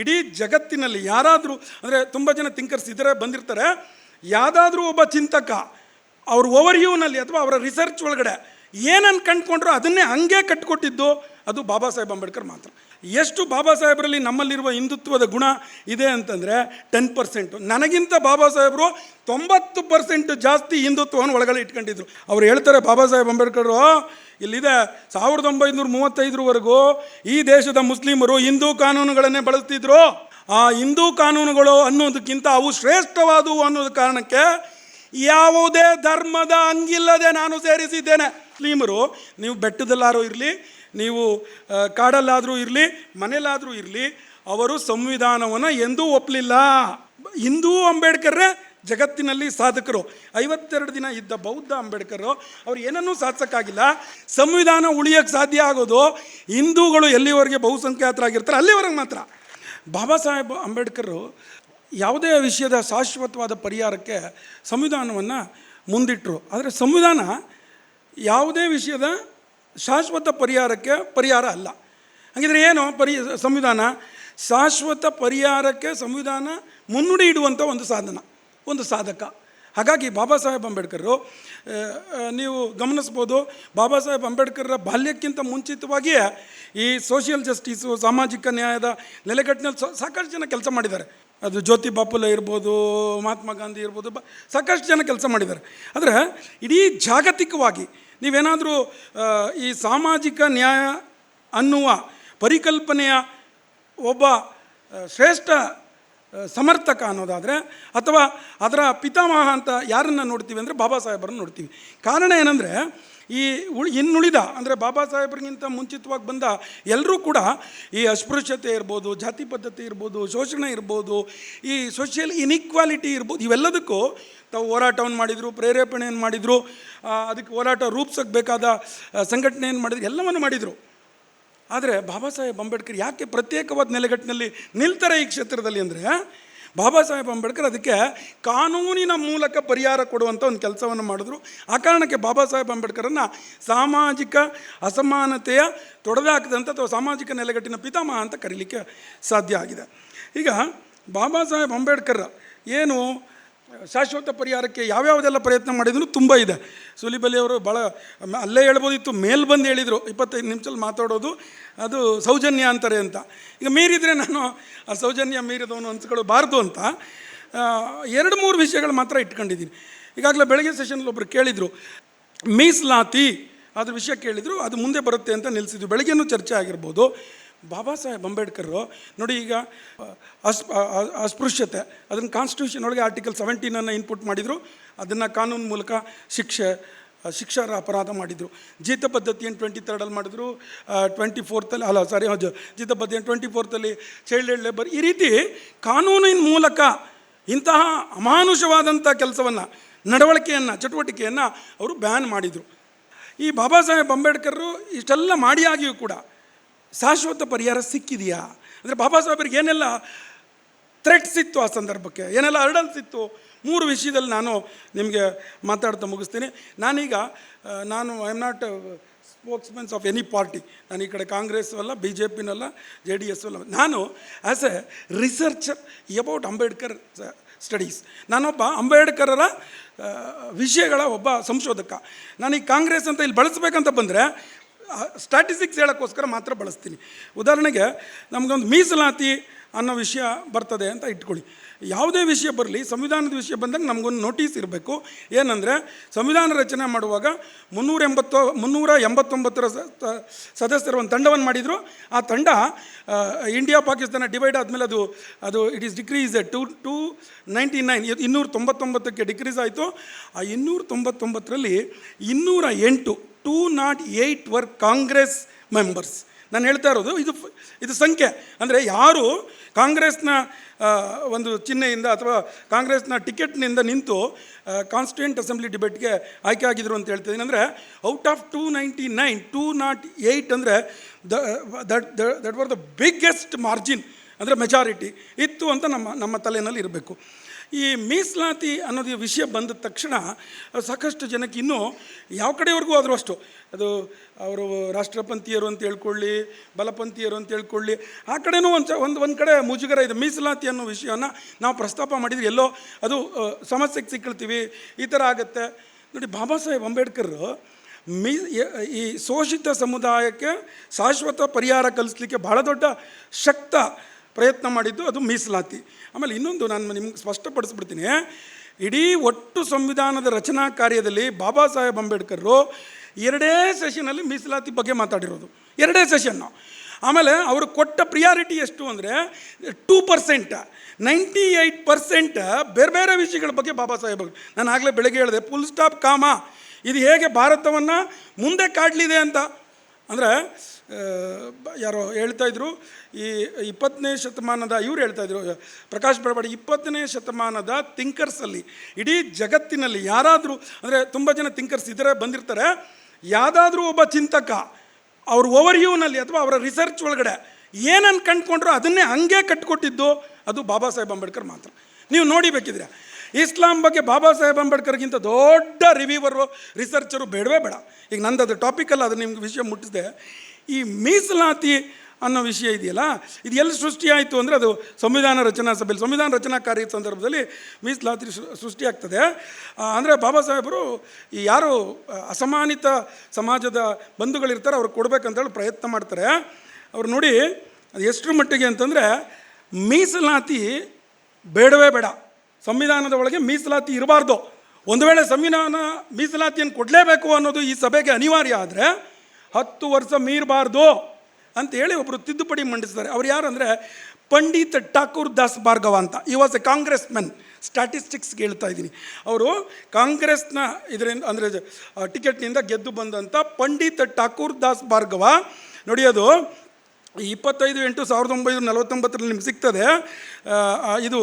ಇಡೀ ಜಗತ್ತಿನಲ್ಲಿ ಯಾರಾದರೂ, ಅಂದರೆ ತುಂಬ ಜನ ಥಿಂಕರ್ಸ್ ಇದ್ದರೆ ಬಂದಿರ್ತಾರೆ. ಯಾವುದಾದ್ರೂ ಒಬ್ಬ ಚಿಂತಕ ಅವ್ರ ಓವರ್ವ್ಯೂನಲ್ಲಿ ಅಥವಾ ಅವರ ರಿಸರ್ಚ್ ಒಳಗಡೆ ಏನನ್ನು ಕಂಡುಕೊಂಡ್ರು ಅದನ್ನೇ ಹಂಗೆ ಕಟ್ಟಿಕೊಟ್ಟಿದ್ದು ಅದು ಬಾಬಾ ಸಾಹೇಬ್ ಅಂಬೇಡ್ಕರ್ ಮಾತ್ರ. ಎಷ್ಟು ಬಾಬಾ ಸಾಹೇಬರಲ್ಲಿ ನಮ್ಮಲ್ಲಿರುವ ಹಿಂದುತ್ವದ ಗುಣ ಇದೆ ಅಂತಂದರೆ ಟೆನ್ ಪರ್ಸೆಂಟು ನನಗಿಂತ ಬಾಬಾ ಸಾಹೇಬರು ತೊಂಬತ್ತು ಪರ್ಸೆಂಟ್ ಜಾಸ್ತಿ ಹಿಂದುತ್ವವನ್ನು ಒಳಗಡೆ ಇಟ್ಕೊಂಡಿದ್ರು. ಅವ್ರು ಹೇಳ್ತಾರೆ, ಬಾಬಾ ಸಾಹೇಬ್ ಅಂಬೇಡ್ಕರು, ಇಲ್ಲಿದೆ ಸಾವಿರದ ಒಂಬೈನೂರ ಮೂವತ್ತೈದರವರೆಗೂ ಈ ದೇಶದ ಮುಸ್ಲಿಮರು ಹಿಂದೂ ಕಾನೂನುಗಳನ್ನೇ ಬಳಸ್ತಿದ್ರು. ಆ ಹಿಂದೂ ಕಾನೂನುಗಳು ಅನ್ನೋದಕ್ಕಿಂತ ಅವು ಶ್ರೇಷ್ಠವಾದವು ಅನ್ನೋದ ಕಾರಣಕ್ಕೆ ಯಾವುದೇ ಧರ್ಮದ ಹಂಗಿಲ್ಲದೆ ನಾನು ಸೇರಿಸಿದ್ದೇನೆ. ಮುಸ್ಲಿಮರು, ನೀವು ಬೆಟ್ಟದಲ್ಲಾರೋ ಇರಲಿ ನೀವು ಕಾಡಲ್ಲಾದರೂ ಇರಲಿ ಮನೆಯಲ್ಲಾದರೂ ಇರಲಿ, ಅವರು ಸಂವಿಧಾನವನ್ನು ಎಂದೂ ಒಪ್ಪಲಿಲ್ಲ ಹಿಂದೂ ಅಂಬೇಡ್ಕರ್ರೇ ಜಗತ್ತಿನಲ್ಲಿ ಸಾಧಕರು. ಐವತ್ತೆರಡು ದಿನ ಇದ್ದ ಬೌದ್ಧ ಅಂಬೇಡ್ಕರ್, ಅವ್ರು ಏನನ್ನೂ ಸಾಧಿಸೋಕ್ಕಾಗಿಲ್ಲ. ಸಂವಿಧಾನ ಉಳಿಯೋಕ್ಕೆ ಸಾಧ್ಯ ಆಗೋದು ಹಿಂದೂಗಳು ಎಲ್ಲಿವರೆಗೆ ಬಹುಸಂಖ್ಯಾತರಾಗಿರ್ತಾರೆ ಅಲ್ಲಿವರೆಗೆ ಮಾತ್ರ. ಬಾಬಾ ಸಾಹೇಬ್ ಅಂಬೇಡ್ಕರ್ ಯಾವುದೇ ವಿಷಯದ ಶಾಶ್ವತವಾದ ಪರಿಹಾರಕ್ಕೆ ಸಂವಿಧಾನವನ್ನು ಮುಂದಿಟ್ಟರು ಆದರೆ ಸಂವಿಧಾನ ಯಾವುದೇ ವಿಷಯದ ಶಾಶ್ವತ ಪರಿಹಾರಕ್ಕೆ ಪರಿಹಾರ ಅಲ್ಲ. ಹಾಗಿದ್ರೆ ಏನು ಪರಿ ಸಂವಿಧಾನ? ಶಾಶ್ವತ ಪರಿಹಾರಕ್ಕೆ ಸಂವಿಧಾನ ಮುನ್ನುಡಿ ಇಡುವಂಥ ಒಂದು ಸಾಧನ, ಒಂದು ಸಾಧಕ. ಹಾಗಾಗಿ ಬಾಬಾ ಸಾಹೇಬ್ ಅಂಬೇಡ್ಕರು ನೀವು ಗಮನಿಸ್ಬೋದು ಬಾಬಾ ಸಾಹೇಬ್ ಅಂಬೇಡ್ಕರ್ರ ಬಾಲ್ಯಕ್ಕಿಂತ ಮುಂಚಿತವಾಗಿಯೇ ಈ ಸೋಷಿಯಲ್ ಜಸ್ಟಿಸು, ಸಾಮಾಜಿಕ ನ್ಯಾಯದ ನೆಲೆಗಟ್ಟಿನಲ್ಲಿ ಸಾಕಷ್ಟು ಜನ ಕೆಲಸ ಮಾಡಿದ್ದಾರೆ. ಅದು ಜ್ಯೋತಿ ಬಾಪುಲೆ ಇರ್ಬೋದು, ಮಹಾತ್ಮ ಗಾಂಧಿ ಇರ್ಬೋದು, ಬ, ಸಾಕಷ್ಟು ಜನ ಕೆಲಸ ಮಾಡಿದ್ದಾರೆ. ಆದರೆ ಇಡೀ ಜಾಗತಿಕವಾಗಿ ನೀವೇನಾದರೂ ಈ ಸಾಮಾಜಿಕ ನ್ಯಾಯ ಅನ್ನುವ ಪರಿಕಲ್ಪನೆಯ ಒಬ್ಬ ಶ್ರೇಷ್ಠ ಸಮರ್ಥಕ ಅನ್ನೋದಾದರೆ, ಅಥವಾ ಅದರ ಪಿತಾಮಹ ಅಂತ ಯಾರನ್ನು ನೋಡ್ತೀವಿ ಅಂದರೆ ಬಾಬಾ ಸಾಹೇಬರನ್ನು ನೋಡ್ತೀವಿ. ಕಾರಣ ಏನಂದರೆ, ಈ ಉಳ್, ಇನ್ನುಳಿದ, ಅಂದರೆ ಬಾಬಾ ಸಾಹೇಬ್ರಿಗಿಂತ ಮುಂಚಿತವಾಗಿ ಬಂದ ಎಲ್ಲರೂ ಕೂಡ ಈ ಅಸ್ಪೃಶ್ಯತೆ ಇರ್ಬೋದು, ಜಾತಿ ಪದ್ಧತಿ ಇರ್ಬೋದು, ಶೋಷಣೆ ಇರ್ಬೋದು, ಈ ಸೋಷಿಯಲ್ ಇನಿಕ್ವಾಲಿಟಿ ಇರ್ಬೋದು, ಇವೆಲ್ಲದಕ್ಕೂ ತಾವು ಹೋರಾಟವನ್ನು ಮಾಡಿದರು, ಪ್ರೇರೇಪಣೆಯನ್ನು ಮಾಡಿದರು ಅದಕ್ಕೆ ಹೋರಾಟ ರೂಪಿಸೋಕ್ಕೆ ಬೇಕಾದ ಸಂಘಟನೆಯನ್ನು ಮಾಡಿದ್ರು, ಎಲ್ಲವನ್ನು ಮಾಡಿದರು. ಆದರೆ ಬಾಬಾ ಸಾಹೇಬ್ ಅಂಬೇಡ್ಕರ್ ಯಾಕೆ ಪ್ರತ್ಯೇಕವಾದ ನೆಲೆಗಟ್ಟಿನಲ್ಲಿ ನಿಲ್ತಾರೆ ಈ ಕ್ಷೇತ್ರದಲ್ಲಿ ಅಂದರೆ, ಬಾಬಾ ಸಾಹೇಬ್ ಅಂಬೇಡ್ಕರ್ ಅದಕ್ಕೆ ಕಾನೂನಿನ ಮೂಲಕ ಪರಿಹಾರ ಕೊಡುವಂಥ ಒಂದು ಕೆಲಸವನ್ನು ಮಾಡಿದ್ರು. ಆ ಕಾರಣಕ್ಕೆ ಬಾಬಾ ಸಾಹೇಬ್ ಅಂಬೇಡ್ಕರನ್ನು ಸಾಮಾಜಿಕ ಅಸಮಾನತೆಯ ತೊಡೆದಾಕದಂಥ ಅಥವಾ ಸಾಮಾಜಿಕ ನೆಲೆಗಟ್ಟಿನ ಪಿತಾಮಹ ಅಂತ ಕರೀಲಿಕ್ಕೆ ಸಾಧ್ಯ ಆಗಿದೆ. ಈಗ ಬಾಬಾ ಸಾಹೇಬ್ ಅಂಬೇಡ್ಕರ್ ಏನು ಶಾಶ್ವತ ಪರಿಹಾರಕ್ಕೆ ಯಾವ್ಯಾವುದೆಲ್ಲ ಪ್ರಯತ್ನ ಮಾಡಿದ್ರು ತುಂಬ ಇದೆ. ಸುಲಿಬಲಿ ಅವರು ಭಾಳ ಅಲ್ಲೇ ಹೇಳ್ಬೋದಿತ್ತು, ಮೇಲ್ ಬಂದು ಹೇಳಿದರು. ಇಪ್ಪತ್ತೈದು ನಿಮಿಷದಲ್ಲಿ ಮಾತಾಡೋದು, ಅದು ಸೌಜನ್ಯ ಅಂತಾರೆ ಅಂತ. ಈಗ ಮೀರಿದರೆ ನಾನು ಆ ಸೌಜನ್ಯ ಮೀರಿದವನು ಅನ್ಸ್ಕೊಳ್ಬಾರ್ದು ಅಂತ. ಎರಡು ಮೂರು ವಿಷಯಗಳು ಮಾತ್ರ ಇಟ್ಕೊಂಡಿದ್ದೀನಿ. ಈಗಾಗಲೇ ಬೆಳಗ್ಗೆ ಸೆಷನಲ್ಲಿ ಒಬ್ಬರು ಕೇಳಿದರು, ಮೀಸಲಾತಿ ಅದ್ರ ವಿಷಯ ಕೇಳಿದರು, ಅದು ಮುಂದೆ ಬರುತ್ತೆ ಅಂತ ನಿಲ್ಲಿಸಿದ್ವಿ ಬೆಳಗ್ಗೆನೂ ಚರ್ಚೆ ಆಗಿರ್ಬೋದು. ಬಾಬಾ ಸಾಹೇಬ್ ಅಂಬೇಡ್ಕರ್ ನೋಡಿ ಈಗ ಅಸ್ ಅಸ್ಪೃಶ್ಯತೆ, ಅದನ್ನು ಕಾನ್ಸ್ಟಿಟ್ಯೂಷನ್ ಒಳಗೆ ಆರ್ಟಿಕಲ್ ಸೆವೆಂಟೀನನ್ನು ಇನ್ಪುಟ್ ಮಾಡಿದರು, ಅದನ್ನು ಕಾನೂನು ಮೂಲಕ ಶಿಕ್ಷೆ ಶಿಕ್ಷಾರ ಅಪರಾಧ ಮಾಡಿದರು. ಜೀತ ಪದ್ಧತಿಯನ್ನು ಟ್ವೆಂಟಿ ತರ್ಡಲ್ಲಿ ಮಾಡಿದ್ರು ಟ್ವೆಂಟಿ ಫೋರ್ತಲ್ಲಿ ಅಲ್ಲ ಸಾರಿ ಜೀತ ಪದ್ಧತಿಯನ್ನು ಟ್ವೆಂಟಿ ಫೋರ್ತಲ್ಲಿ ಚೈಲ್ಡ್ ಲೇಬರ್ ಈ ರೀತಿ ಕಾನೂನಿನ ಮೂಲಕ ಇಂತಹ ಅಮಾನುಷವಾದಂಥ ಕೆಲಸವನ್ನು, ನಡವಳಿಕೆಯನ್ನು, ಚಟುವಟಿಕೆಯನ್ನು ಅವರು ಬ್ಯಾನ್ ಮಾಡಿದರು. ಈ ಬಾಬಾ ಸಾಹೇಬ್ ಅಂಬೇಡ್ಕರ್ ಇಷ್ಟೆಲ್ಲ ಮಾಡಿಯಾಗಿಯೂ ಕೂಡ ಶಾಶ್ವತ ಪರಿಹಾರ ಸಿಕ್ಕಿದೆಯಾ? ಅಂದರೆ ಬಾಬಾ ಸಾಹೇಬರಿಗೆ ಏನೆಲ್ಲ ಥ್ರೆಟ್ಸ್ ಇತ್ತು ಆ ಸಂದರ್ಭಕ್ಕೆ? ಏನೆಲ್ಲ ಹರ್ಡಲ್ಸ್ ಇತ್ತು ಮೂರು ವಿಷಯದಲ್ಲಿ ನಾನು ನಿಮಗೆ ಮಾತಾಡ್ತಾ ಮುಗಿಸ್ತೀನಿ. ನಾನೀಗ ನಾನು I am not spokesmens of any party ನಾನು ಈ ಕಡೆ ಕಾಂಗ್ರೆಸ್ಸು ಅಲ್ಲ ಬಿ ಜೆ ಪಿನಲ್ಲ ಜೆ ಡಿ ಎಸ್ ಅಲ್ಲ ನಾನು as a researcher about Ambedkar studies ನಾನೊಬ್ಬ ಅಂಬೇಡ್ಕರರ ವಿಷಯಗಳ ಒಬ್ಬ ಸಂಶೋಧಕ. ನಾನು ಈ ಕಾಂಗ್ರೆಸ್ ಅಂತ ಇಲ್ಲಿ ಬಳಸಬೇಕಂತ ಬಂದರೆ ಸ್ಟ್ಯಾಟಿಸ್ಟಿಕ್ಸ್ ಹೇಳೋಕ್ಕೋಸ್ಕರ ಮಾತ್ರ ಬಳಸ್ತೀನಿ. ಉದಾಹರಣೆಗೆ ನಮಗೊಂದು ಮೀಸಲಾತಿ ಅನ್ನೋ ವಿಷಯ ಬರ್ತದೆ ಅಂತ ಇಟ್ಕೊಳ್ಳಿ. ಯಾವುದೇ ವಿಷಯ ಬರಲಿ, ಸಂವಿಧಾನದ ವಿಷಯ ಬಂದಾಗ ನಮಗೊಂದು ನೋಟಿಸ್ ಇರಬೇಕು. ಏನಂದರೆ, ಸಂವಿಧಾನ ರಚನೆ ಮಾಡುವಾಗ ಮುನ್ನೂರ ಎಂಬತ್ತು, ಮುನ್ನೂರ ಎಂಬತ್ತೊಂಬತ್ತರ ಸದಸ್ಯರು ಒಂದು ತಂಡವನ್ನು ಮಾಡಿದರು. ಆ ತಂಡ ಇಂಡಿಯಾ ಪಾಕಿಸ್ತಾನ ಡಿವೈಡ್ ಆದಮೇಲೆ ಅದು ಅದು it is decrease to two ninety nine ಇನ್ನೂರ ತೊಂಬತ್ತೊಂಬತ್ತಕ್ಕೆ ಡಿಕ್ರೀಸ್ ಆಯಿತು. ಆ ಇನ್ನೂರ ತೊಂಬತ್ತೊಂಬತ್ತರಲ್ಲಿ ಇನ್ನೂರ ಎಂಟು two naught eight were Congress members ನಾನು ಹೇಳ್ತಾ ಇರೋದು, ಇದು ಇದು ಸಂಖ್ಯೆ. ಅಂದರೆ ಯಾರು ಕಾಂಗ್ರೆಸ್ನ ಒಂದು ಚಿಹ್ನೆಯಿಂದ ಅಥವಾ ಕಾಂಗ್ರೆಸ್ನ ಟಿಕೆಟ್ನಿಂದ ನಿಂತು ಕಾನ್ಸ್ಟಿಟ್ಯೂಂಟ್ ಅಸೆಂಬ್ಲಿ ಡಿಬೇಟ್ಗೆ ಆಯ್ಕೆ ಆಗಿದ್ರು ಅಂತ ಹೇಳ್ತಿದ್ದೀನಿ ಅಂದರೆ out of two ninety nine two naught eight ಅಂದರೆ the that that were the biggest margin ಅಂದರೆ ಮೆಜಾರಿಟಿ ಇತ್ತು ಅಂತ ನಮ್ಮ ನಮ್ಮ ತಲೆಯಲ್ಲಿ ಇರಬೇಕು. ಈ ಮೀಸಲಾತಿ ಅನ್ನೋದು ವಿಷಯ ಬಂದ ತಕ್ಷಣ ಸಾಕಷ್ಟು ಜನಕ್ಕೆ ಇನ್ನೂ ಯಾವ ಕಡೆವರೆಗೂ ಆದರೂ ಅಷ್ಟು ಅದು ಅವರು ರಾಷ್ಟ್ರಪಂಥೀಯರು ಅಂತ ಹೇಳ್ಕೊಳ್ಳಿ, ಬಲಪಂಥೀಯರು ಅಂತ ಹೇಳ್ಕೊಳ್ಳಿ, ಆ ಕಡೆನೂ ಒಂದು ಒಂದು ಒಂದು ಕಡೆ ಮುಜುಗರ ಇದೆ. ಮೀಸಲಾತಿ ಅನ್ನೋ ವಿಷಯವನ್ನು ನಾವು ಪ್ರಸ್ತಾಪ ಮಾಡಿದ್ರೆ ಎಲ್ಲೋ ಅದು ಸಮಸ್ಯೆಗೆ ಸಿಕ್ಕಿಳ್ತೀವಿ, ಈ ಥರ ಆಗುತ್ತೆ. ನೋಡಿ, ಬಾಬಾ ಸಾಹೇಬ್ ಅಂಬೇಡ್ಕರ್ ಮೀ ಈ ಶೋಷಿತ ಸಮುದಾಯಕ್ಕೆ ಶಾಶ್ವತ ಪರಿಹಾರ ಕಲಿಸ್ಲಿಕ್ಕೆ ಭಾಳ ದೊಡ್ಡ ಶಕ್ತ ಪ್ರಯತ್ನ ಮಾಡಿದ್ದು ಅದು ಮೀಸಲಾತಿ. ಆಮೇಲೆ ಇನ್ನೊಂದು ನಾನು ನಿಮ್ಗೆ ಸ್ಪಷ್ಟಪಡಿಸ್ಬಿಡ್ತೀನಿ. ಇಡೀ ಒಟ್ಟು ಸಂವಿಧಾನದ ರಚನಾ ಕಾರ್ಯದಲ್ಲಿ ಬಾಬಾ ಸಾಹೇಬ್ ಅಂಬೇಡ್ಕರು ಎರಡೇ ಸೆಷನಲ್ಲಿ ಮೀಸಲಾತಿ ಬಗ್ಗೆ ಮಾತಾಡಿರೋದು. ಎರಡೇ ಸೆಷನ್ನು ಆಮೇಲೆ ಅವರು ಕೊಟ್ಟ ಪ್ರಿಯಾರಿಟಿ ಎಷ್ಟು ಅಂದರೆ two percent ninety eight percent ಬೇರೆ ಬೇರೆ ವಿಷಯಗಳ ಬಗ್ಗೆ ಬಾಬಾ ಸಾಹೇಬ್ ನಾನು ಆಗಲೇ ಬೆಳಗ್ಗೆ ಹೇಳಿದೆ ಫುಲ್ ಸ್ಟಾಪ್ ಕಾಮ ಇದು ಹೇಗೆ ಭಾರತವನ್ನು ಮುಂದೆ ಕಾಡಲಿದೆ ಅಂತ. ಅಂದರೆ ಯಾರೋ ಹೇಳ್ತಾ ಇದ್ರು, ಈ ಇಪ್ಪತ್ತನೇ ಶತಮಾನದ, ಇವ್ರು ಹೇಳ್ತಾ ಇದ್ರು, ಪ್ರಕಾಶ್ ಬರಬಾಡಿ, ಇಪ್ಪತ್ತನೇ ಶತಮಾನದ ಥಿಂಕರ್ಸಲ್ಲಿ ಇಡೀ ಜಗತ್ತಿನಲ್ಲಿ ಯಾರಾದರೂ, ಅಂದರೆ ತುಂಬ ಜನ ಥಿಂಕರ್ಸ್ ಇದ್ದರೆ ಬಂದಿರ್ತಾರೆ, ಯಾವುದಾದ್ರೂ ಒಬ್ಬ ಚಿಂತಕ, ಅವ್ರ ಓವರ್ವ್ಯೂನಲ್ಲಿ ಅಥವಾ ಅವರ ರಿಸರ್ಚ್ ಒಳಗಡೆ ಏನನ್ನು ಕಂಡುಕೊಂಡ್ರು ಅದನ್ನೇ ಹಂಗೆ ಕಟ್ಟಿಕೊಟ್ಟಿದ್ದು ಅದು ಬಾಬಾ ಸಾಹೇಬ್ ಅಂಬೇಡ್ಕರ್ ಮಾತ್ರ. ನೀವು ನೋಡಿ ಬೇಕಿದ್ರೆ, ಇಸ್ಲಾಂ ಬಗ್ಗೆ ಬಾಬಾ ಸಾಹೇಬ್ ಅಂಬೇಡ್ಕರ್ಗಿಂತ ದೊಡ್ಡ ರಿವ್ಯೂವರು ರಿಸರ್ಚರು ಬೇಡವೇ ಬೇಡ. ಈಗ ನಂದು ಅದು ಟಾಪಿಕಲ್ಲ ಅದು ನಿಮ್ಗೆ ವಿಷಯ ಮುಟ್ಟಿಸಿದೆ. ಈ ಮೀಸಲಾತಿ ಅನ್ನೋ ವಿಷಯ ಇದೆಯಲ್ಲ, ಇದು ಎಲ್ಲಿ ಸೃಷ್ಟಿಯಾಯಿತು ಅಂದರೆ ಅದು ಸಂವಿಧಾನ ರಚನಾ ಸಭೆಯಲ್ಲಿ, ಸಂವಿಧಾನ ರಚನಾ ಕಾರ್ಯದ ಸಂದರ್ಭದಲ್ಲಿ ಮೀಸಲಾತಿ ಸೃಷ್ಟಿಯಾಗ್ತದೆ. ಅಂದರೆ ಬಾಬಾ ಸಾಹೇಬರು ಯಾರು ಅಸಮಾನಿತ ಸಮಾಜದ ಬಂಧುಗಳಿರ್ತಾರೆ ಅವ್ರಿಗೆ ಕೊಡಬೇಕಂತೇಳಿ ಪ್ರಯತ್ನ ಮಾಡ್ತಾರೆ. ಅವ್ರು ನೋಡಿ, ಅದು ಎಷ್ಟರ ಮಟ್ಟಿಗೆ ಅಂತಂದರೆ ಮೀಸಲಾತಿ ಬೇಡವೇ ಬೇಡ. ಸಂವಿಧಾನದ ಒಳಗೆ ಮೀಸಲಾತಿ ಇರಬಾರ್ದು. ಒಂದು ವೇಳೆ ಸಂವಿಧಾನ ಮೀಸಲಾತಿಯನ್ನು ಕೊಡಲೇಬೇಕು ಅನ್ನೋದು ಈ ಸಭೆಗೆ ಅನಿವಾರ್ಯ ಆದರೆ ಹತ್ತು ವರ್ಷ ಮೀರಬಾರ್ದು ಅಂತೇಳಿ ಒಬ್ಬರು ತಿದ್ದುಪಡಿ ಮಂಡಿಸ್ತಾರೆ ಅವ್ರು ಯಾರು ಅಂದರೆ ಪಂಡಿತ್ ಠಾಕೂರ್ ದಾಸ್ ಭಾರ್ಗವ ಅಂತ. He was a Congress men ಸ್ಟ್ಯಾಟಿಸ್ಟಿಕ್ಸ್ಗೆ ಹೇಳ್ತಾ ಇದ್ದೀನಿ. ಅವರು ಕಾಂಗ್ರೆಸ್ನ ಇದರಿಂದ ಅಂದರೆ ಟಿಕೆಟ್ನಿಂದ ಗೆದ್ದು ಬಂದಂಥ ಪಂಡಿತ್ ಠಾಕೂರ್ ದಾಸ್ ಭಾರ್ಗವ. ನೋಡಿ ಅದು, ಇಪ್ಪತ್ತೈದು ಎಂಟು ಸಾವಿರದ ಒಂಬೈನೂರ ನಲವತ್ತೊಂಬತ್ತರಲ್ಲಿ ನಿಮ್ಗೆ ಸಿಗ್ತದೆ. ಇದು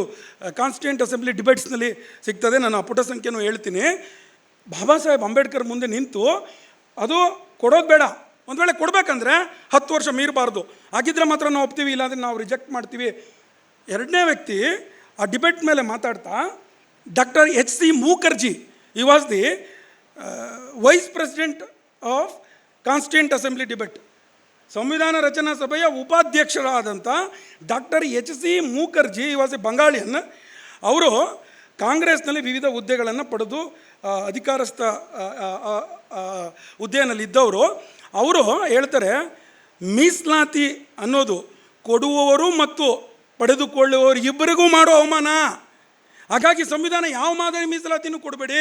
ಕಾನ್ಸ್ಟಿಟ್ಯೂಂಟ್ ಅಸೆಂಬ್ಲಿ ಡಿಬೇಟ್ಸ್ನಲ್ಲಿ ಸಿಗ್ತದೆ. ನಾನು ಆ ಪುಟ ಸಂಖ್ಯೆನೂ ಹೇಳ್ತೀನಿ. ಬಾಬಾ ಸಾಹೇಬ್ ಅಂಬೇಡ್ಕರ್ ಮುಂದೆ ನಿಂತು ಅದು ಕೊಡೋದು ಬೇಡ. ಒಂದು ವೇಳೆ ಕೊಡಬೇಕಂದ್ರೆ ಹತ್ತು ವರ್ಷ ಮೀರಬಾರ್ದು. ಆಗಿದ್ದರೆ ಮಾತ್ರ ನಾವು ಒಪ್ತೀವಿ, ಇಲ್ಲಾಂದರೆ ನಾವು ರಿಜೆಕ್ಟ್ ಮಾಡ್ತೀವಿ. ಎರಡನೇ ವ್ಯಕ್ತಿ ಆ ಡಿಬೇಟ್ ಮೇಲೆ ಮಾತಾಡ್ತಾ doctor H C Mookerjee he was the vice president of constituent assembly debate ಸಂವಿಧಾನ ರಚನಾ ಸಭೆಯ ಉಪಾಧ್ಯಕ್ಷರಾದಂಥ doctor H C Mookerjee was a ಬಂಗಾಳಿಯನ್ ಅವರು ಕಾಂಗ್ರೆಸ್ನಲ್ಲಿ ವಿವಿಧ ಹುದ್ದೆಗಳನ್ನು ಪಡೆದು ಅಧಿಕಾರಸ್ಥ ಹುದ್ದೆಯಲ್ಲಿದ್ದವರು, ಅವರು ಹೇಳ್ತಾರೆ, ಮೀಸಲಾತಿ ಅನ್ನೋದು ಕೊಡುವವರು ಮತ್ತು ಪಡೆದುಕೊಳ್ಳುವವರು ಇಬ್ಬರಿಗೂ ಮಾಡೋ ಅವಮಾನ. ಹಾಗಾಗಿ ಸಂವಿಧಾನ ಯಾವ ಮಾದರಿ ಮೀಸಲಾತಿನೂ ಕೊಡಬೇಡಿ.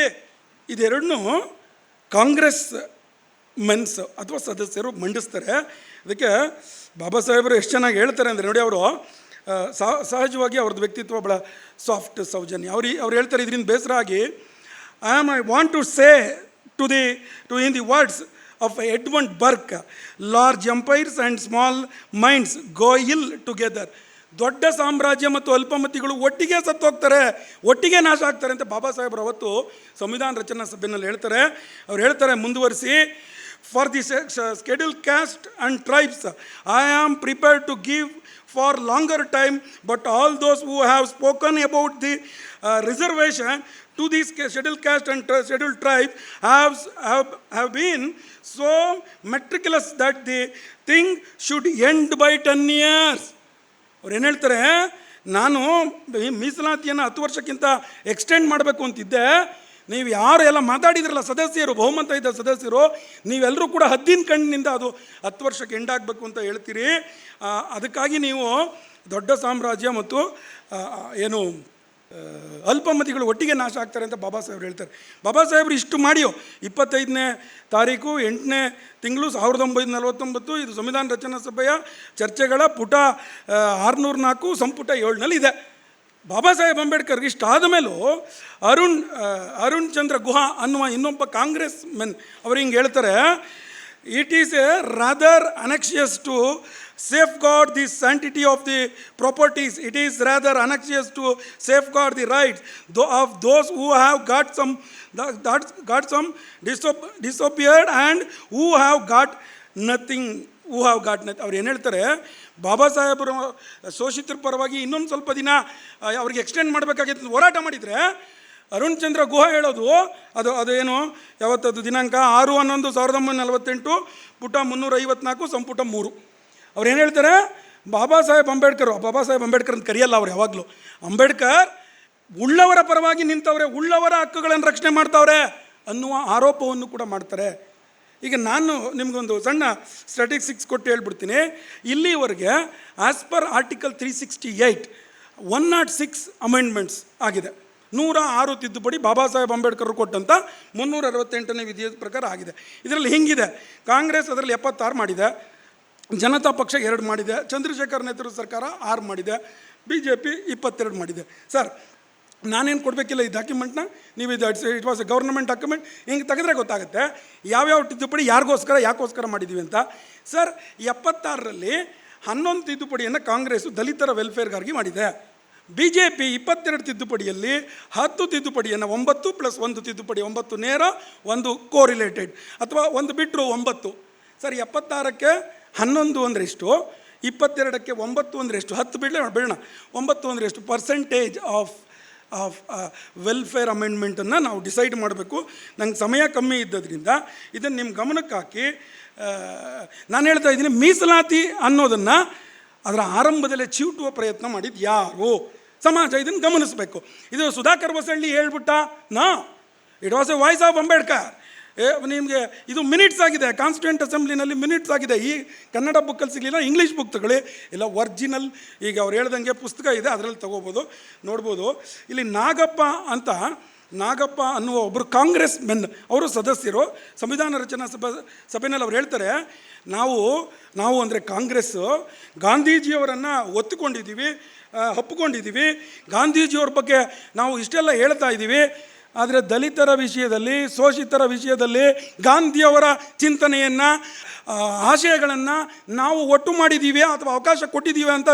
ಇದೆರಡನ್ನೂ ಕಾಂಗ್ರೆಸ್ ಮೆನ್ಸ್ ಅಥವಾ ಸದಸ್ಯರು ಮಂಡಿಸ್ತಾರೆ. ಅದಕ್ಕೆ ಬಾಬಾ ಸಾಹೇಬರು ಎಷ್ಟು ಚೆನ್ನಾಗಿ ಹೇಳ್ತಾರೆ ಅಂದರೆ ನೋಡಿ ಅವರು ಸಹಜವಾಗಿ ಅವ್ರದ್ದು ವ್ಯಕ್ತಿತ್ವ ಬಹಳ ಸಾಫ್ಟ್ ಸೌಜನ್ಯ. ಅವ್ರಿ ಅವ್ರು ಹೇಳ್ತಾರೆ ಇದರಿಂದ ಬೇಸರ ಆಗಿ I am I want to say to the to in the words of Edmund Burke large empires and small minds go ill together ದೊಡ್ಡ ಸಾಮ್ರಾಜ್ಯ ಮತ್ತು ಅಲ್ಪಮತಿಗಳು ಒಟ್ಟಿಗೆ ಸತ್ತೋಗ್ತಾರೆ, ಒಟ್ಟಿಗೆ ನಾಶ ಆಗ್ತಾರೆ ಅಂತ ಬಾಬಾ ಸಾಹೇಬ್ರು ಅವತ್ತು ಸಂವಿಧಾನ ರಚನಾ ಸಭೆಯಲ್ಲಿ ಹೇಳ್ತಾರೆ. ಅವ್ರು ಹೇಳ್ತಾರೆ, ಮುಂದುವರಿಸಿ. For the schedule caste and tribes I am prepared to give for time but all those who have spoken about the uh, reservation to these scheduled caste and scheduled tribe have, have, have been so meticulous that the thing should end by 10 years. ಅವ್ರು ಏನು ಹೇಳ್ತಾರೆ ನಾನು ಮೀಸಲಾತಿಯನ್ನು ಹತ್ತು ವರ್ಷಕ್ಕಿಂತ extend ಮಾಡಬೇಕು ಅಂತಿದ್ದೆ ನೀವು ಯಾರು ಎಲ್ಲ ಮಾತಾಡಿದ್ರಲ್ಲ ಸದಸ್ಯರು, ಬಹುಮತ ಇದ್ದ ಸದಸ್ಯರು, ನೀವೆಲ್ಲರೂ ಕೂಡ ಹದ್ದಿನ ಕಣ್ಣಿನಿಂದ ಅದು ಹತ್ತು ವರ್ಷಕ್ಕೆ ಎಂಡಾಗಬೇಕು ಅಂತ ಹೇಳ್ತೀರಿ. ಅದಕ್ಕಾಗಿ ನೀವು ದೊಡ್ಡ ಸಾಮ್ರಾಜ್ಯ ಮತ್ತು ಏನು ಅಲ್ಪಮತಿಗಳು ಒಟ್ಟಿಗೆ ನಾಶ ಆಗ್ತಾರೆ ಅಂತ ಬಾಬಾ ಸಾಹೇಬ್ರು ಹೇಳ್ತಾರೆ. ಬಾಬಾ ಸಾಹೇಬ್ರು ಇಷ್ಟು ಮಾಡಿಯೋ, ಇಪ್ಪತ್ತೈದನೇ ತಾರೀಕು, ಎಂಟನೇ ತಿಂಗಳು, ಸಾವಿರದ ಒಂಬೈನೂರ ನಲವತ್ತೊಂಬತ್ತು, ಇದು ಸಂವಿಧಾನ ರಚನಾ ಸಭೆಯ ಚರ್ಚೆಗಳ ಪುಟ ಆರುನೂರ ನಾಲ್ಕು ಸಂಪುಟ ಏಳ್ನಲ್ಲಿ ಇದೆ ಬಾಬಾ ಸಾಹೇಬ್ ಅಂಬೇಡ್ಕರ್ ಇಷ್ಟಾದ ಮೇಲೂ ಅರುಣ್ ಆ, ಅರುಣ್ ಚಂದ್ರ ಗುಹಾ ಅನ್ನುವ ಇನ್ನೊಬ್ಬ ಕಾಂಗ್ರೆಸ್ ಮೆನ್ ಅವ್ರು ಹಿಂಗೆ ಹೇಳ್ತಾರೆ it is a rather anxious to safeguard the sanctity of the properties it is rather anxious to safeguard the rights though of those who have got some got some ಡಿಸೋಪ್ disappeared and who have got nothing who ನತ್ ಅವ್ರು ಏನು ಹೇಳ್ತಾರೆ, ಬಾಬಾ ಸಾಹೇಬರು ಶೋಷಿತರ ಪರವಾಗಿ ಇನ್ನೊಂದು ಸ್ವಲ್ಪ ದಿನ ಅವ್ರಿಗೆ extend ಮಾಡಬೇಕಾಗಿತ್ತು ಹೋರಾಟ ಮಾಡಿದರೆ, ಅರುಣ್ ಚಂದ್ರ ಗುಹ ಹೇಳೋದು, ಅದು ಅದು ಏನು ಯಾವತ್ತದು ದಿನಾಂಕ? ಆರು ಹನ್ನೊಂದು ಸಾವಿರದ ಒಂಬೈನೂರ ನಲವತ್ತೆಂಟು, ಪುಟ ಮುನ್ನೂರ ಐವತ್ನಾಲ್ಕು, ಸಂಪುಟ ಮೂರು. ಅವ್ರು ಏನು ಹೇಳ್ತಾರೆ, ಬಾಬಾ ಸಾಹೇಬ್ ಅಂಬೇಡ್ಕರ್, ಬಾಬಾ ಸಾಹೇಬ್ ಅಂಬೇಡ್ಕರ್ ಅಂತ ಕರೆಯಲ್ಲ ಅವ್ರು ಯಾವಾಗಲೂ. ಅಂಬೇಡ್ಕರ್ ಉಳ್ಳವರ ಪರವಾಗಿ ನಿಂತವ್ರೆ, ಉಳ್ಳವರ ಹಕ್ಕುಗಳನ್ನು ರಕ್ಷಣೆ ಮಾಡ್ತವ್ರೆ ಅನ್ನುವ ಆರೋಪವನ್ನು ಕೂಡ ಮಾಡ್ತಾರೆ. ಈಗ ನಾನು ನಿಮಗೊಂದು ಸಣ್ಣ ಸ್ಟ್ಯಾಟಿಸ್ಟಿಕ್ಸ್ ಕೊಟ್ಟು ಹೇಳ್ಬಿಡ್ತೀನಿ. ಇಲ್ಲಿವರೆಗೆ as per article three sixty eight one naught six amendments ಆಗಿದೆ. ನೂರ ಆರು ತಿದ್ದುಪಡಿ ಬಾಬಾ ಸಾಹೇಬ್ ಅಂಬೇಡ್ಕರ್ ಕೊಟ್ಟಂಥ ಮುನ್ನೂರ ಅರವತ್ತೆಂಟನೇ ವಿಧಿಯ ಪ್ರಕಾರ ಆಗಿದೆ. ಇದರಲ್ಲಿ ಹಿಂಗಿದೆ. ಕಾಂಗ್ರೆಸ್ ಅದರಲ್ಲಿ ಎಪ್ಪತ್ತಾರು ಮಾಡಿದೆ. ಜನತಾ ಪಕ್ಷ ಎರಡು ಮಾಡಿದೆ. ಚಂದ್ರಶೇಖರ್ ನೇತೃತ್ವ ಸರ್ಕಾರ ಆರು ಮಾಡಿದೆ. ಬಿ ಜೆ ಪಿ ಇಪ್ಪತ್ತೆರಡು ಮಾಡಿದೆ. ಸರ್ ನಾನೇನು ಕೊಡಬೇಕಿಲ್ಲ ಈ ಡಾಕ್ಯುಮೆಂಟ್ನ ನೀವು ಇದು it was a government document ಹಿಂಗೆ ತೆಗೆದ್ರೆ ಗೊತ್ತಾಗುತ್ತೆ? ಯಾವ್ಯಾವ ತಿದ್ದುಪಡಿ ಯಾರಿಗೋಸ್ಕರ, ಯಾಕೋಸ್ಕರ ಮಾಡಿದ್ದೀವಿ ಅಂತ. ಸರ್, ಎಪ್ಪತ್ತಾರರಲ್ಲಿ ಹನ್ನೊಂದು ತಿದ್ದುಪಡಿಯನ್ನು ಕಾಂಗ್ರೆಸ್ಸು ದಲಿತರ ವೆಲ್ಫೇರ್ಗಾಗಿ ಮಾಡಿದೆ. ಬಿ ಜೆ ಪಿ ಇಪ್ಪತ್ತೆರಡು ತಿದ್ದುಪಡಿಯಲ್ಲಿ ಹತ್ತು ತಿದ್ದುಪಡಿಯನ್ನು ಒಂಬತ್ತು ಪ್ಲಸ್ ಒಂದು ತಿದ್ದುಪಡಿ ಒಂಬತ್ತು ನೇರ, ಒಂದು ಕೋರಿಲೇಟೆಡ್ ಅಥವಾ ಒಂದು ಬಿಟ್ಟರು ಒಂಬತ್ತು. ಸರ್, ಎಪ್ಪತ್ತಾರಕ್ಕೆ ಹನ್ನೊಂದು ಅಂದರೆ ಎಷ್ಟು? ಇಪ್ಪತ್ತೆರಡಕ್ಕೆ ಒಂಬತ್ತು ಅಂದರೆ ಎಷ್ಟು? ಹತ್ತು ಬಿಡಲೇ ಬಿಡೋಣ. ಒಂಬತ್ತು ಅಂದರೆ ಎಷ್ಟು? ಪರ್ಸೆಂಟೇಜ್ ಆಫ್ ಆಫ್ ವೆಲ್ಫೇರ್ ಅಮೆಂಡ್ಮೆಂಟನ್ನು ನಾವು ಡಿಸೈಡ್ ಮಾಡಬೇಕು. ನಂಗೆ ಸಮಯ ಕಮ್ಮಿ ಇದ್ದದ್ರಿಂದ ಇದನ್ನು ನಿಮ್ಮ ಗಮನಕ್ಕೆ ಹಾಕಿ ನಾನು ಹೇಳ್ತಾ ಇದ್ದೀನಿ, ಮೀಸಲಾತಿ ಅನ್ನೋದನ್ನು ಅದರ ಆರಂಭದಲ್ಲೇ ಚೀಟುವ ಪ್ರಯತ್ನ ಮಾಡಿದ್ದು ಯಾರು? ಸಮಾಜ ಇದನ್ನು ಗಮನಿಸಬೇಕು. ಇದು ಸುಧಾಕರ್ ಬಸಳ್ಳಿ ಹೇಳ್ಬಿಟ್ಟ, ನಾ it was a voice of Ambedkar ಏ, ನಿಮಗೆ ಇದು ಮಿನಿಟ್ಸ್ ಆಗಿದೆ. ಕಾನ್ಸ್ಟಿಟ್ಯೂಂಟ್ ಅಸೆಂಬ್ಲಿನಲ್ಲಿ ಮಿನಿಟ್ಸ್ ಆಗಿದೆ. ಈ ಕನ್ನಡ ಬುಕ್ಕಲ್ಲಿ ಸಿಗಲಿಲ್ಲ ಇಂಗ್ಲೀಷ್ ಬುಕ್ ತಗೊಳ್ಳಿ. ಇಲ್ಲ ಒರ್ಜಿನಲ್ ಈಗ ಅವ್ರು ಹೇಳ್ದಂಗೆ ಪುಸ್ತಕ ಇದೆ, ಅದರಲ್ಲಿ ತಗೋಬೋದು, ನೋಡ್ಬೋದು. ಇಲ್ಲಿ ನಾಗಪ್ಪ ಅಂತ, ನಾಗಪ್ಪ ಅನ್ನುವ ಒಬ್ಬರು ಕಾಂಗ್ರೆಸ್ ಮೆನ್ ಅವರು ಸದಸ್ಯರು, ಸಂವಿಧಾನ ರಚನಾ ಸಭಾ ಸಭೆಯಲ್ಲಿ ಅವ್ರು ಹೇಳ್ತಾರೆ, ನಾವು ನಾವು ಅಂದರೆ ಕಾಂಗ್ರೆಸ್ಸು ಗಾಂಧೀಜಿಯವರನ್ನು ಒತ್ತುಕೊಂಡಿದ್ದೀವಿ ಹಪ್ಪಿಕೊಂಡಿದ್ದೀವಿ ಗಾಂಧೀಜಿಯವ್ರ ಬಗ್ಗೆ ನಾವು ಇಷ್ಟೆಲ್ಲ ಹೇಳ್ತಾ ಇದ್ದೀವಿ. ಆದರೆ ದಲಿತರ ವಿಷಯದಲ್ಲಿ, ಶೋಷಿತರ ವಿಷಯದಲ್ಲಿ ಗಾಂಧಿಯವರ ಚಿಂತನೆಯನ್ನು ಆಶಯಗಳನ್ನು ನಾವು ಒಟ್ಟು ಮಾಡಿದ್ದೀವಿ ಅಥವಾ ಅವಕಾಶ ಕೊಟ್ಟಿದ್ದೀವಿ ಅಂತ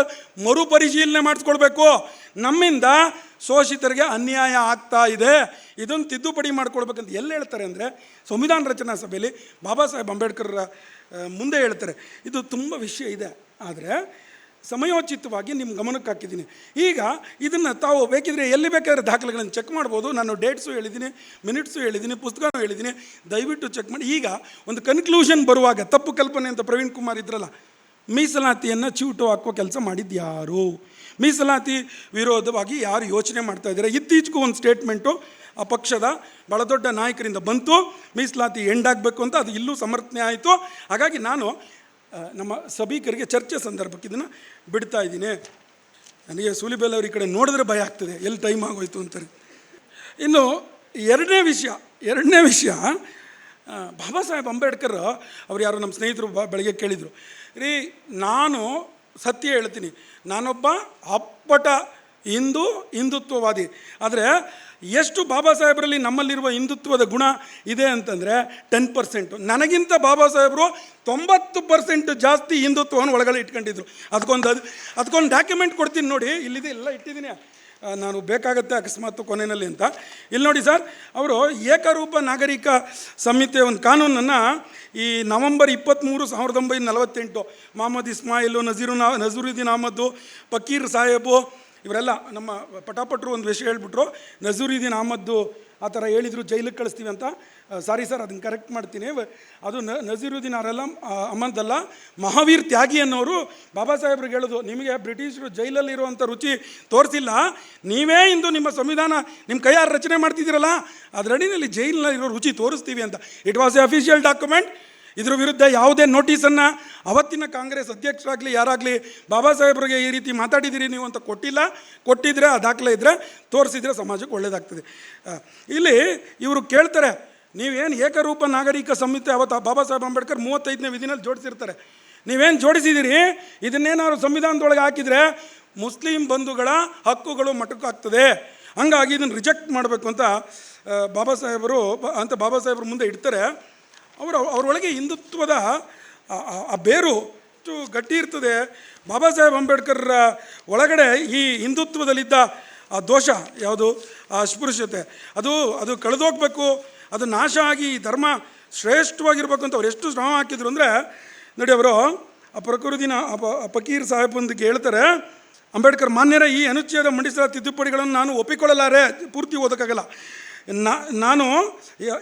ಮರುಪರಿಶೀಲನೆ ಮಾಡಿಸ್ಕೊಳ್ಬೇಕು. ನಮ್ಮಿಂದ ಶೋಷಿತರಿಗೆ ಅನ್ಯಾಯ ಆಗ್ತಾ ಇದೆ. ಇದನ್ನು ತಿದ್ದುಪಡಿ ಮಾಡ್ಕೊಳ್ಬೇಕಂತ ಎಲ್ಲಿ ಹೇಳ್ತಾರೆ ಅಂದರೆ ಸಂವಿಧಾನ ರಚನಾ ಸಭೆಯಲ್ಲಿ ಬಾಬಾ ಸಾಹೇಬ್ ಅಂಬೇಡ್ಕರ್ ಮುಂದೆ ಹೇಳ್ತಾರೆ. ಇದು ತುಂಬ ವಿಷಯ ಇದೆ. ಆದರೆ ಸಮಯೋಚಿತವಾಗಿ ನಿಮ್ಮ ಗಮನಕ್ಕೆ ಹಾಕಿದ್ದೀನಿ. ಈಗ ಇದನ್ನು ತಾವು ಬೇಕಿದ್ರೆ ಎಲ್ಲಿ ಬೇಕಾದ್ರೆ ದಾಖಲೆಗಳನ್ನು ಚೆಕ್ ಮಾಡ್ಬೋದು. ನಾನು ಡೇಟ್ಸು ಹೇಳಿದ್ದೀನಿ ಮಿನಿಟ್ಸು ಹೇಳಿದ್ದೀನಿ, ಪುಸ್ತಕನೂ ಹೇಳಿದ್ದೀನಿ. ದಯವಿಟ್ಟು ಚೆಕ್ ಮಾಡಿ. ಈಗ ಒಂದು ಕನ್ಕ್ಲೂಷನ್ ಬರುವಾಗ, ತಪ್ಪು ಕಲ್ಪನೆ ಅಂತ ಪ್ರವೀಣ್ ಕುಮಾರ್ ಇದ್ರಲ್ಲ, ಮೀಸಲಾತಿಯನ್ನು ಚೀಟು ಹಾಕುವ ಕೆಲಸ ಮಾಡಿದ್ದು ಯಾರು ಮೀಸಲಾತಿ ವಿರೋಧವಾಗಿ ಯಾರು ಯೋಚನೆ ಮಾಡ್ತಾ ಇದ್ದಾರೆ? ಇತ್ತೀಚೆಗೂ ಒಂದು ಸ್ಟೇಟ್ಮೆಂಟು ಆ ಪಕ್ಷದ ಬಹಳ ದೊಡ್ಡ ನಾಯಕರಿಂದ ಬಂತು. ಮೀಸಲಾತಿ ಎಂಡಾಗಬೇಕು ಅಂತ ಅದು ಇಲ್ಲೂ ಸಮರ್ಥನೆ ಆಯಿತು. ಹಾಗಾಗಿ ನಾನು ನಮ್ಮ ಸಭಿಕರಿಗೆ ಚರ್ಚೆ ಸಂದರ್ಭಕ್ಕೆ ಇದನ್ನು ಬಿಡ್ತಾ ಇದ್ದೀನಿ. ನನಗೆ ಸೂಲಿಬೆಲ್ ಈ ಕಡೆ ನೋಡಿದ್ರೆ ಭಯ ಆಗ್ತದೆ, ಎಲ್ಲಿ ಟೈಮ್ ಆಗೋಯ್ತು ಅಂತಾರೆ. ಇನ್ನು ಎರಡನೇ ವಿಷಯ ಎರಡನೇ ವಿಷಯ ಬಾಬಾ ಸಾಹೇಬ್ ಅಂಬೇಡ್ಕರ್ ಅವ್ರು ಯಾರೋ ನಮ್ಮ ಸ್ನೇಹಿತರು ಬ, ಬೆಳಗ್ಗೆ ಕೇಳಿದರು, ರೀ, ನಾನು ಸತ್ಯ ಹೇಳ್ತೀನಿ, ನಾನೊಬ್ಬ ಅಪ್ಪಟ ಹಿಂದೂ ಹಿಂದುತ್ವವಾದಿ. ಆದರೆ ಎಷ್ಟು ಬಾಬಾ ಸಾಹೇಬರಲ್ಲಿ ನಮ್ಮಲ್ಲಿರುವ ಹಿಂದುತ್ವದ ಗುಣ ಇದೆ ಅಂತಂದರೆ ಟೆನ್ ಪರ್ಸೆಂಟು ನನಗಿಂತ ಬಾಬಾ ಸಾಹೇಬರು ತೊಂಬತ್ತು ಪರ್ಸೆಂಟ್ ಜಾಸ್ತಿ ಹಿಂದುತ್ವವನ್ನು ಒಳಗಡೆ ಇಟ್ಕೊಂಡಿದ್ರು. ಅದಕ್ಕೊಂದು ಅದು ಅದಕ್ಕೊಂದು ಡಾಕ್ಯುಮೆಂಟ್ ಕೊಡ್ತೀನಿ ನೋಡಿ. ಇಲ್ಲಿದೆ, ಎಲ್ಲ ಇಟ್ಟಿದ್ದೀನಿ. ನಾನು ಬೇಕಾಗತ್ತೆ ಅಕಸ್ಮಾತ್ ಕೊನೆಯಲ್ಲಿ ಅಂತ. ಇಲ್ಲಿ ನೋಡಿ ಸರ್, ಅವರು ಏಕರೂಪ ನಾಗರಿಕ ಸಂಹಿತೆ ಒಂದು ಕಾನೂನನ್ನು ಈ ನವಂಬರ್ ಇಪ್ಪತ್ತ್ಮೂರು ಸಾವಿರದ ಒಂಬೈನೂರ ನಲವತ್ತೆಂಟು, ಮೊಹಮ್ಮದ್ ಇಸ್ಮಾಯಿಲು ನಜೀರು ನಜರುದ್ದೀನ್ ಅಹಮದ್ದು ಫಕೀರ್ ಸಾಹೇಬು ಇವರೆಲ್ಲ ನಮ್ಮ ಪಟಾಪಟ್ರು ಒಂದು ವಿಷಯ ಹೇಳ್ಬಿಟ್ರು. ನಜರುದ್ದೀನ್ ಅಹಮದ್ದು ಆ ಥರ ಹೇಳಿದ್ರು, ಜೈಲಿಗೆ ಕಳಿಸ್ತೀವಿ ಅಂತ. ಸಾರಿ ಸರ್ ಅದನ್ನು ಕರೆಕ್ಟ್ ಮಾಡ್ತೀನಿ. ಅದು ನ, ನಜೀರುದ್ದೀನ್ ಅವರೆಲ್ಲ ಅಹಮದ್ ಅಲ್ಲ ಮಹಾವೀರ್ ತ್ಯಾಗಿ ಅನ್ನೋರು ಬಾಬಾ ಸಾಹೇಬ್ರಿಗೆ ಹೇಳೋದು, ನಿಮಗೆ ಬ್ರಿಟಿಷರು ಜೈಲಲ್ಲಿರುವಂಥ ರುಚಿ ತೋರಿಸಿಲ್ಲ. ನೀವೇ ಇಂದು ನಿಮ್ಮ ಸಂವಿಧಾನ, ನಿಮ್ಮ ಕೈಯಾರು ರಚನೆ ಮಾಡ್ತಿದ್ದೀರಲ್ಲ. ಅದರಡಿನಲ್ಲಿ ಜೈಲಿನಲ್ಲಿರೋ ರುಚಿ ತೋರಿಸ್ತೀವಿ ಅಂತ. It was a official document ಇದ್ರ ವಿರುದ್ಧ ಯಾವುದೇ ನೋಟಿಸನ್ನು ಅವತ್ತಿನ ಕಾಂಗ್ರೆಸ್ ಅಧ್ಯಕ್ಷರಾಗಲಿ, ಯಾರಾಗಲಿ ಬಾಬಾ ಸಾಹೇಬ್ರಿಗೆ ಈ ರೀತಿ ಮಾತಾಡಿದ್ದೀರಿ ನೀವು ಅಂತ ಕೊಟ್ಟಿಲ್ಲ. ಕೊಟ್ಟಿದ್ರೆ ಆ ದಾಖಲೆ ಇದ್ದರೆ ತೋರಿಸಿದ್ರೆ ಸಮಾಜಕ್ಕೆ ಒಳ್ಳೆಯದಾಗ್ತದೆ ಇಲ್ಲಿ ಇವರು ಕೇಳ್ತಾರೆ, ನೀವೇನು ಏಕರೂಪ ನಾಗರಿಕ ಸಂಹಿತೆ ಅವತ್ತು ಬಾಬಾ ಸಾಹೇಬ್ ಅಂಬೇಡ್ಕರ್ ಮೂವತ್ತೈದನೇ ವಿಧಿನಲ್ಲಿ ಜೋಡಿಸಿರ್ತಾರೆ. ನೀವೇನು ಜೋಡಿಸಿದ್ದೀರಿ ಇದನ್ನೇನಾದ್ರು ಸಂವಿಧಾನದೊಳಗೆ ಹಾಕಿದರೆ ಮುಸ್ಲಿಂ ಬಂಧುಗಳ ಹಕ್ಕುಗಳು ಮಟಕಾಗ್ತದೆ ಹಂಗಾಗಿ ಇದನ್ನು ರಿಜೆಕ್ಟ್ ಮಾಡಬೇಕು ಅಂತ ಬಾಬಾ ಸಾಹೇಬರು ಅಂತ ಬಾಬಾ ಸಾಹೇಬ್ರ ಮುಂದೆ ಇಡ್ತಾರೆ. ಅವರು ಅವರೊಳಗೆ ಹಿಂದುತ್ವದ ಆ- ಬೇರು ಅಷ್ಟು ಗಟ್ಟಿ ಇರ್ತದೆ. ಬಾಬಾ ಸಾಹೇಬ್ ಅಂಬೇಡ್ಕರ್ ಒಳಗಡೆ ಈ ಹಿಂದುತ್ವದಲ್ಲಿದ್ದ ಆ ದೋಷ ಯಾವುದು? ಆ ಅಸ್ಪೃಶ್ಯತೆ. ಅದು ಅದು ಕಳೆದೋಗ್ಬೇಕು, ಅದು ನಾಶ ಆಗಿ ಈ ಧರ್ಮ ಶ್ರೇಷ್ಠವಾಗಿರ್ಬೇಕು ಅಂತ ಅವ್ರು ಎಷ್ಟು ಶ್ರಮ ಹಾಕಿದ್ರು ಅಂದರೆ, ನೋಡಿ ಅವರು, ಆ ಪ್ರಕೃತಿನ ಫಕೀರ್ ಸಾಹೇಬ್ ಒಂದು ಹೇಳ್ತಾರೆ ಅಂಬೇಡ್ಕರ್ ಮಾನ್ಯರ, ಈ ಅನುಚ್ಛೇದ ಮಂಡಿಸಿದ ತಿದ್ದುಪಡಿಗಳನ್ನು ನಾನು ಒಪ್ಪಿಕೊಳ್ಳಲಾರೆ, ಪೂರ್ತಿ ಓದೋಕ್ಕಾಗಲ್ಲ. ನಾನು,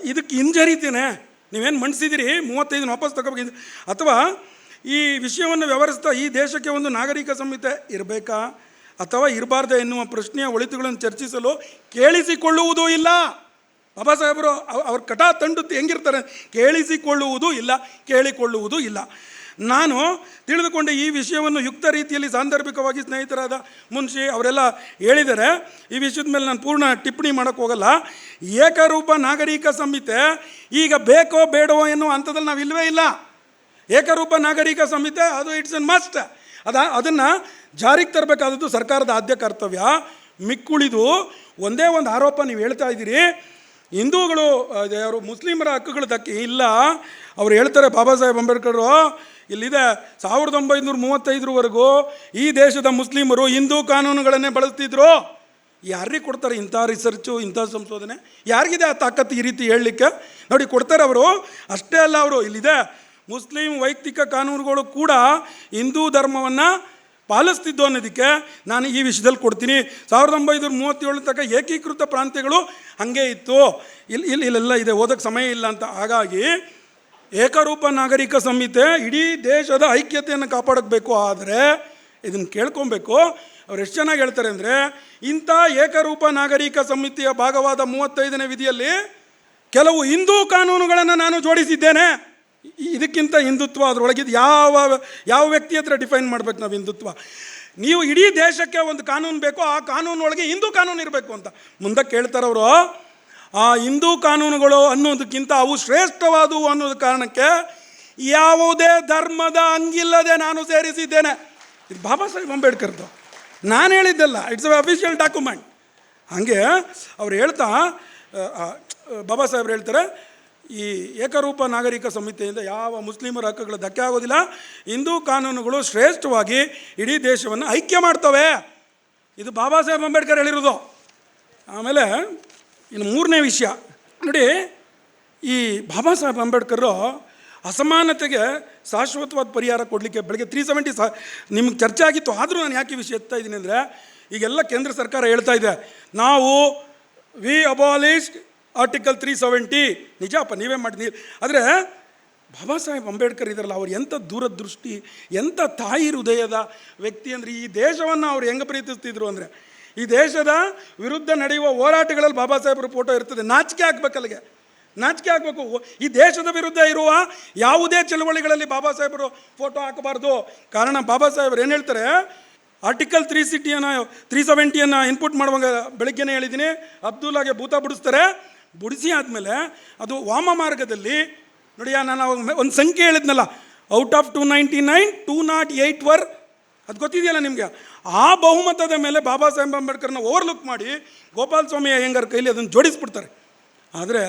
ಇದಕ್ಕೆ ಹಿಂಜರಿತೇನೆ. ನೀವೇನು ಮಂಡಿಸಿದಿರಿ ಮೂವತ್ತೈದು ವಾಪಸ್ ತಗೋಬೇಕು ಅಥವಾ ಈ ವಿಷಯವನ್ನು ವ್ಯವಹರಿಸ್ತಾ ಈ ದೇಶಕ್ಕೆ ಒಂದು ನಾಗರಿಕ ಸಂಹಿತೆ ಇರಬೇಕಾ? ಅಥವಾ ಇರಬಾರ್ದ ಎನ್ನುವ ಪ್ರಶ್ನೆಯ ಒಳಿತುಗಳನ್ನು ಚರ್ಚಿಸಲು ಕೇಳಿಸಿಕೊಳ್ಳುವುದೂ ಇಲ್ಲ. ಬಾಬಾ ಸಾಹೇಬರು ಅವ್- ಅವ್ರ ಕಟಾ ತಂಡು ಹೆಂಗಿರ್ತಾರೆ? ಕೇಳಿಸಿಕೊಳ್ಳುವುದೂ ಇಲ್ಲ, ಕೇಳಿಕೊಳ್ಳುವುದೂ ಇಲ್ಲ. ನಾನು ತಿಳಿದುಕೊಂಡ ಈ ವಿಷಯವನ್ನು ಯುಕ್ತ ರೀತಿಯಲ್ಲಿ ಸಾಂದರ್ಭಿಕವಾಗಿ ಸ್ನೇಹಿತರಾದ ಮುನ್ಷಿ ಅವರೆಲ್ಲ ಹೇಳಿದ್ದಾರೆ. ಈ ವಿಷಯದ ಮೇಲೆ ನಾನು ಪೂರ್ಣ ಟಿಪ್ಪಣಿ ಮಾಡೋಕ್ಕೆ ಹೋಗಲ್ಲ. ಏಕರೂಪ ನಾಗರಿಕ ಸಂಹಿತೆ, ಈಗ ಬೇಕೋ ಬೇಡವೋ ಎನ್ನುವ ಹಂತದಲ್ಲಿ ನಾವು ಇಲ್ಲವೇ ಇಲ್ಲ. ಏಕರೂಪ ನಾಗರಿಕ ಸಂಹಿತೆ, ಅದು ಇಟ್ಸ್ ಅನ್ ಮಸ್ಟ್ ಅದ, ಅದನ್ನು ಜಾರಿಗೆ ತರಬೇಕಾದದ್ದು ಸರ್ಕಾರದ ಆದ್ಯ ಕರ್ತವ್ಯ. ಮಿಕ್ಕುಳಿದು ಒಂದೇ ಒಂದು ಆರೋಪ ನೀವು ಹೇಳ್ತಾ ಇದ್ದೀರಿ. ಹಿಂದೂಗಳು ಯಾರು ಮುಸ್ಲಿಮರ ಹಕ್ಕುಗಳು ಧಕ್ಕೆ ಇಲ್ಲ. ಅವ್ರು ಹೇಳ್ತಾರೆ, ಬಾಬಾ ಸಾಹೇಬ್ ಅಂಬೇಡ್ಕರು ಇಲ್ಲಿದೆ ಸಾವಿರದ ಒಂಬೈನೂರ ಮೂವತ್ತೈದರವರೆಗೂ ಈ ದೇಶದ ಮುಸ್ಲಿಮರು ಹಿಂದೂ ಕಾನೂನುಗಳನ್ನೇ ಬಳಸ್ತಿದ್ರು. ಯಾರಿಗೆ ಕೊಡ್ತಾರೆ ಇಂಥ ರಿಸರ್ಚು ಇಂಥ ಸಂಶೋಧನೆ? ಯಾರಿಗಿದೆ ಆ ತಾಕತ್ತು ಈ ರೀತಿ ಹೇಳಲಿಕ್ಕೆ? ನೋಡಿ, ಕೊಡ್ತಾರೆ ಅವರು. ಅಷ್ಟೇ ಅಲ್ಲ ಅವರು, ಇಲ್ಲಿದೆ ಮುಸ್ಲಿಂ ವೈಯಕ್ತಿಕ ಕಾನೂನುಗಳು ಕೂಡ ಹಿಂದೂ ಧರ್ಮವನ್ನು ಪಾಲಿಸ್ತಿದ್ದು ಅನ್ನೋದಕ್ಕೆ ನಾನು ಈ ವಿಷಯದಲ್ಲಿ ಕೊಡ್ತೀನಿ. ಸಾವಿರದ ಒಂಬೈನೂರ ಮೂವತ್ತೇಳು ತನಕ ಏಕೀಕೃತ ಪ್ರಾಂತ್ಯಗಳು ಹಾಗೆ ಇತ್ತು. ಇಲ್ಲಿ ಇಲ್ಲಿ ಇಲ್ಲೆಲ್ಲ ಇದೆ, ಓದೋಕ್ಕೆ ಸಮಯ ಇಲ್ಲ ಅಂತ. ಹಾಗಾಗಿ ಏಕರೂಪ ನಾಗರಿಕ ಸಂಹಿತೆ ಇಡೀ ದೇಶದ ಐಕ್ಯತೆಯನ್ನು ಕಾಪಾಡಬೇಕು. ಆದರೆ ಇದನ್ನು ಕೇಳ್ಕೊಬೇಕು. ಅವ್ರು ಎಷ್ಟು ಚೆನ್ನಾಗಿ ಹೇಳ್ತಾರೆ ಅಂದರೆ, ಇಂಥ ಏಕರೂಪ ನಾಗರಿಕ ಸಮಿತಿಯ ಭಾಗವಾದ ಮೂವತ್ತೈದನೇ ವಿಧಿಯಲ್ಲಿ ಕೆಲವು ಹಿಂದೂ ಕಾನೂನುಗಳನ್ನು ನಾನು ಜೋಡಿಸಿದ್ದೇನೆ. ಇದಕ್ಕಿಂತ ಹಿಂದುತ್ವ ಅದರೊಳಗಿದ್ದು ಯಾವ ಯಾವ ವ್ಯಕ್ತಿ ಹತ್ರ ಡಿಫೈನ್ ಮಾಡಬೇಕು ನಾವು ಹಿಂದುತ್ವ? ನೀವು ಇಡೀ ದೇಶಕ್ಕೆ ಒಂದು ಕಾನೂನು ಬೇಕು, ಆ ಕಾನೂನೊಳಗೆ ಹಿಂದೂ ಕಾನೂನು ಇರಬೇಕು ಅಂತ. ಮುಂದಕ್ಕೆ ಹೇಳ್ತಾರೆ ಅವರು ಆ ಹಿಂದೂ ಕಾನೂನುಗಳು ಅನ್ನೋದಕ್ಕಿಂತ ಅವು ಶ್ರೇಷ್ಠವಾದವು ಅನ್ನೋದು ಕಾರಣಕ್ಕೆ ಯಾವುದೇ ಧರ್ಮದ ಹಂಗಿಲ್ಲದೆ ನಾನು ಸೇರಿಸಿದ್ದೇನೆ. ಇದು ಬಾಬಾ ಸಾಹೇಬ್ ಅಂಬೇಡ್ಕರ್ದು. ನಾನು ಹೇಳಿದ್ದಲ್ಲ ಇಟ್ಸ್ ಅ ಅಫಿಷಿಯಲ್ ಡಾಕ್ಯುಮೆಂಟ್ ಹಾಗೆ ಅವ್ರು ಹೇಳ್ತಾ ಬಾಬಾ ಸಾಹೇಬ್ರು ಹೇಳ್ತಾರೆ, ಈ ಏಕರೂಪ ನಾಗರಿಕ ಸಂಹಿತೆಯಿಂದ ಯಾವ ಮುಸ್ಲಿಮರ ಹಕ್ಕುಗಳು ಧಕ್ಕೆ ಆಗೋದಿಲ್ಲ. ಹಿಂದೂ ಕಾನೂನುಗಳು ಶ್ರೇಷ್ಠವಾಗಿ ಇಡೀ ದೇಶವನ್ನು ಐಕ್ಯ ಮಾಡ್ತವೆ. ಇದು ಬಾಬಾ ಸಾಹೇಬ್ ಅಂಬೇಡ್ಕರ್ ಹೇಳಿರೋದು. ಆಮೇಲೆ ಇನ್ನು ಮೂರನೇ ವಿಷಯ. ನೋಡಿ, ಈ ಬಾಬಾ ಸಾಹೇಬ್ ಅಂಬೇಡ್ಕರು ಅಸಮಾನತೆಗೆ ಶಾಶ್ವತವಾದ ಪರಿಹಾರ ಕೊಡಲಿಕ್ಕೆ ಬೆಳಗ್ಗೆ ತ್ರೀ ಸೆವೆಂಟಿ ಸ, ನಿಮ್ಗೆ ಚರ್ಚೆ ಆಗಿತ್ತು, ಆದರೂ ನಾನು ಯಾಕೆ ವಿಷಯ ಎತ್ತಾ ಇದ್ದೀನಿ ಅಂದರೆ, ಈಗೆಲ್ಲ ಕೇಂದ್ರ ಸರ್ಕಾರ ಹೇಳ್ತಾ ಇದೆ, ನಾವು we abolished article three seventy ನಿಜಪ್ಪ ನೀವೇ ಮಾಡಿದ್ರಿ ಆದರೆ, ಬಾಬಾ ಸಾಹೇಬ್ ಅಂಬೇಡ್ಕರ್ ಇದ್ದಾರಲ್ಲ ಅವ್ರು ಎಂಥ ದೂರದೃಷ್ಟಿ ಎಂಥ ತಾಯಿ ಹೃದಯದ ವ್ಯಕ್ತಿ ಅಂದರೆ, ಈ ದೇಶವನ್ನು ಅವ್ರು ಹೆಂಗೆ ಪ್ರೀತಿಸ್ತಿದ್ರು ಅಂದರೆ ಈ ದೇಶದ ವಿರುದ್ಧ ನಡೆಯುವ ಹೋರಾಟಗಳಲ್ಲಿ ಬಾಬಾ ಸಾಹೇಬ್ರ ಫೋಟೋ ಇರ್ತದೆ. ನಾಚಿಕೆ ಅಲ್ಲಿಗೆ. ನಾಚಿಕೆ ಆಗಬೇಕು. ಈ ದೇಶದ ವಿರುದ್ಧ ಇರುವ ಯಾವುದೇ ಚಳುವಳಿಗಳಲ್ಲಿ ಬಾಬಾ ಸಾಹೇಬರು ಫೋಟೋ ಹಾಕಬಾರ್ದು. ಕಾರಣ ಬಾಬಾ ಸಾಹೇಬರು ಏನು ಹೇಳ್ತಾರೆ? ಆರ್ಟಿಕಲ್ ತ್ರೀ ಸಿಟಿಯನ್ನು ತ್ರೀ ಸೆವೆಂಟಿಯನ್ನು ಇನ್ಪುಟ್ ಮಾಡುವಾಗ ಬೆಳಗ್ಗೆನೇ ಹೇಳಿದ್ದೀನಿ. ಅಬ್ದುಲ್ಲಾಗೆ ಭೂತ ಬಿಡಿಸ್ತಾರೆ. ಬಿಡಿಸಿ ಆದಮೇಲೆ ಅದು ವಾಮ ಮಾರ್ಗದಲ್ಲಿ ನೋಡಿ ನಾನು ಒಂದು ಸಂಖ್ಯೆ ಹೇಳಿದ್ನಲ್ಲ out of two ninety nine two naught eight were ಅದು ಗೊತ್ತಿದೆಯಲ್ಲ ನಿಮಗೆ? ಆ ಬಹುಮತದ ಮೇಲೆ ಬಾಬಾ ಸಾಹೇಬ್ ಅಂಬೇಡ್ಕರ್ನ ಓವರ್ಲುಕ್ ಮಾಡಿ ಗೋಪಾಲ ಸ್ವಾಮಿ ಅಯ್ಯಂಗಾರ್ ಕೈಲಿ ಅದನ್ನು ಜೋಡಿಸ್ಬಿಡ್ತಾರೆ. ಆದರೆ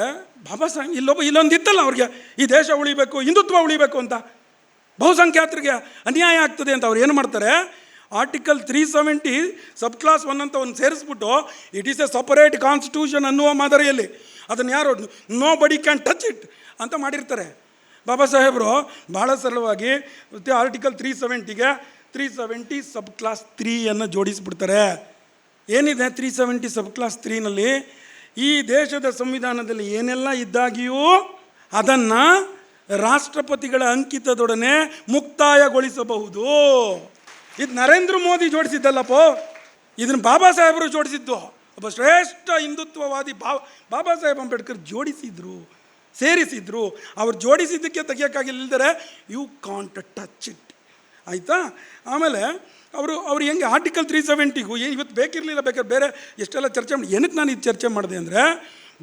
ಬಾಬಾ ಸಾಹೇಬ್ ಇಲ್ಲೊಬ್ಬ ಇಲ್ಲೊಂದು ಇತ್ತಲ್ಲ ಅವ್ರಿಗೆ, ಈ ದೇಶ ಉಳಿಬೇಕು, ಹಿಂದುತ್ವ ಉಳಿಬೇಕು ಅಂತ. ಬಹುಸಂಖ್ಯಾತರಿಗೆ ಅನ್ಯಾಯ ಆಗ್ತದೆ ಅಂತ ಅವ್ರು ಏನು ಮಾಡ್ತಾರೆ? Article three seventy sub clause one ಅಂತ ಒಂದು ಸೇರಿಸ್ಬಿಟ್ಟು it is a separate constitution ಅನ್ನುವ ಮಾದರಿಯಲ್ಲಿ. ಅದನ್ನು ಯಾರು ನೋ ಬಡಿ ಕ್ಯಾನ್ ಟಚ್ ಇಟ್ ಅಂತ ಮಾಡಿರ್ತಾರೆ. ಬಾಬಾ ಸಾಹೇಬರು ಭಾಳ ಸರಳವಾಗಿ ಆರ್ಟಿಕಲ್ ತ್ರೀ ಸೆವೆಂಟಿಗೆ ತ್ರೀ ಸೆವೆಂಟಿ ಸಬ್ ಕ್ಲಾಸ್ ತ್ರೀಯನ್ನು ಜೋಡಿಸಿಬಿಡ್ತಾರೆ. ಏನಿದೆ ತ್ರೀ ಸೆವೆಂಟಿ ಸಬ್ ಕ್ಲಾಸ್ ತ್ರೀನಲ್ಲಿ ಈ ದೇಶದ ಸಂವಿಧಾನದಲ್ಲಿ ಏನೆಲ್ಲ ಇದ್ದಾಗಿಯೂ ಅದನ್ನು ರಾಷ್ಟ್ರಪತಿಗಳ ಅಂಕಿತದೊಡನೆ ಮುಕ್ತಾಯಗೊಳಿಸಬಹುದು. ಇದು ನರೇಂದ್ರ ಮೋದಿ ಜೋಡಿಸಿದ್ದಲ್ಲಪ್ಪೋ. ಇದನ್ನು ಬಾಬಾ ಸಾಹೇಬರು ಜೋಡಿಸಿದ್ದು. ಒಬ್ಬ ಶ್ರೇಷ್ಠ ಹಿಂದುತ್ವವಾದಿ ಬಾ, ಬಾಬಾ ಸಾಹೇಬ್ ಅಂಬೇಡ್ಕರ್ ಜೋಡಿಸಿದ್ರು, ಸೇರಿಸಿದ್ರು. ಅವ್ರು ಜೋಡಿಸಿದ್ದಕ್ಕೆ ತೆಗಿಯೋಕ್ಕಾಗಿಲ್ಲದರೆ ಯು ಕಾಂಟ್ ಟಚ್ ಇಟ್ ಆಯಿತಾ? ಆಮೇಲೆ ಅವರು ಅವ್ರು ಹೆಂಗೆ ಆರ್ಟಿಕಲ್ ತ್ರೀ ಸೆವೆಂಟಿಗೂ ಇವತ್ತು ಬೇಕಿರಲಿಲ್ಲ ಬೇಕಾದ್ರೆ ಬೇರೆ ಎಷ್ಟೆಲ್ಲ ಚರ್ಚೆ ಮಾಡಿ ಏನಕ್ಕೆ ನಾನು ಇದು ಚರ್ಚೆ ಮಾಡಿದೆ ಅಂದರೆ,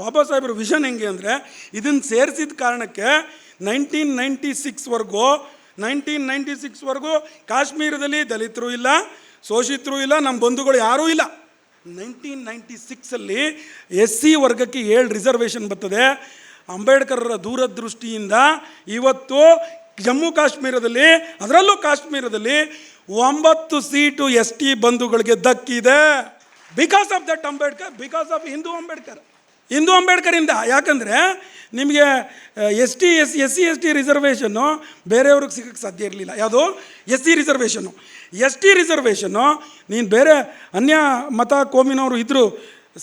ಬಾಬಾ ಸಾಹೇಬ್ರ ವಿಷನ್ ಹೆಂಗೆ ಅಂದರೆ, ಇದನ್ನು ಸೇರಿಸಿದ ಕಾರಣಕ್ಕೆ ನೈನ್ಟೀನ್ ನೈಂಟಿ ಸಿಕ್ಸ್ವರೆಗೂ ನೈನ್ಟೀನ್ ನೈಂಟಿ ಸಿಕ್ಸ್ವರೆಗೂ ಕಾಶ್ಮೀರದಲ್ಲಿ ದಲಿತರು ಇಲ್ಲ, ಶೋಷಿತರು ಇಲ್ಲ, ನಮ್ಮ ಬಂಧುಗಳು ಯಾರೂ ಇಲ್ಲ. ನೈನ್ಟೀನ್ ನೈಂಟಿ ಸಿಕ್ಸಲ್ಲಿ ಎಸ್ ಸಿ ವರ್ಗಕ್ಕೆ ಏಳು ರಿಸರ್ವೇಷನ್ ಬರ್ತದೆ. ಅಂಬೇಡ್ಕರರ ದೂರದೃಷ್ಟಿಯಿಂದ ಇವತ್ತು ಜಮ್ಮು ಕಾಶ್ಮೀರದಲ್ಲಿ, ಅದರಲ್ಲೂ ಕಾಶ್ಮೀರದಲ್ಲಿ ಒಂಬತ್ತು ಸೀಟು ಎಸ್ ಟಿ ಬಂಧುಗಳಿಗೆ ದಕ್ಕಿದೆ. Because of that Ambedkar because of Hindu Ambedkar Hindu ಅಂಬೇಡ್ಕರಿಂದ ಯಾಕಂದರೆ ನಿಮಗೆ S T, S S C, S T reservation ಬೇರೆಯವ್ರಿಗೆ ಸಿಗೋಕ್ಕೆ ಸಾಧ್ಯ ಇರಲಿಲ್ಲ. ಯಾವುದು? S C reservation S T reservation ನೀನು ಬೇರೆ ಅನ್ಯ ಮತ ಕೋಮಿನವರು ಇದ್ದರೂ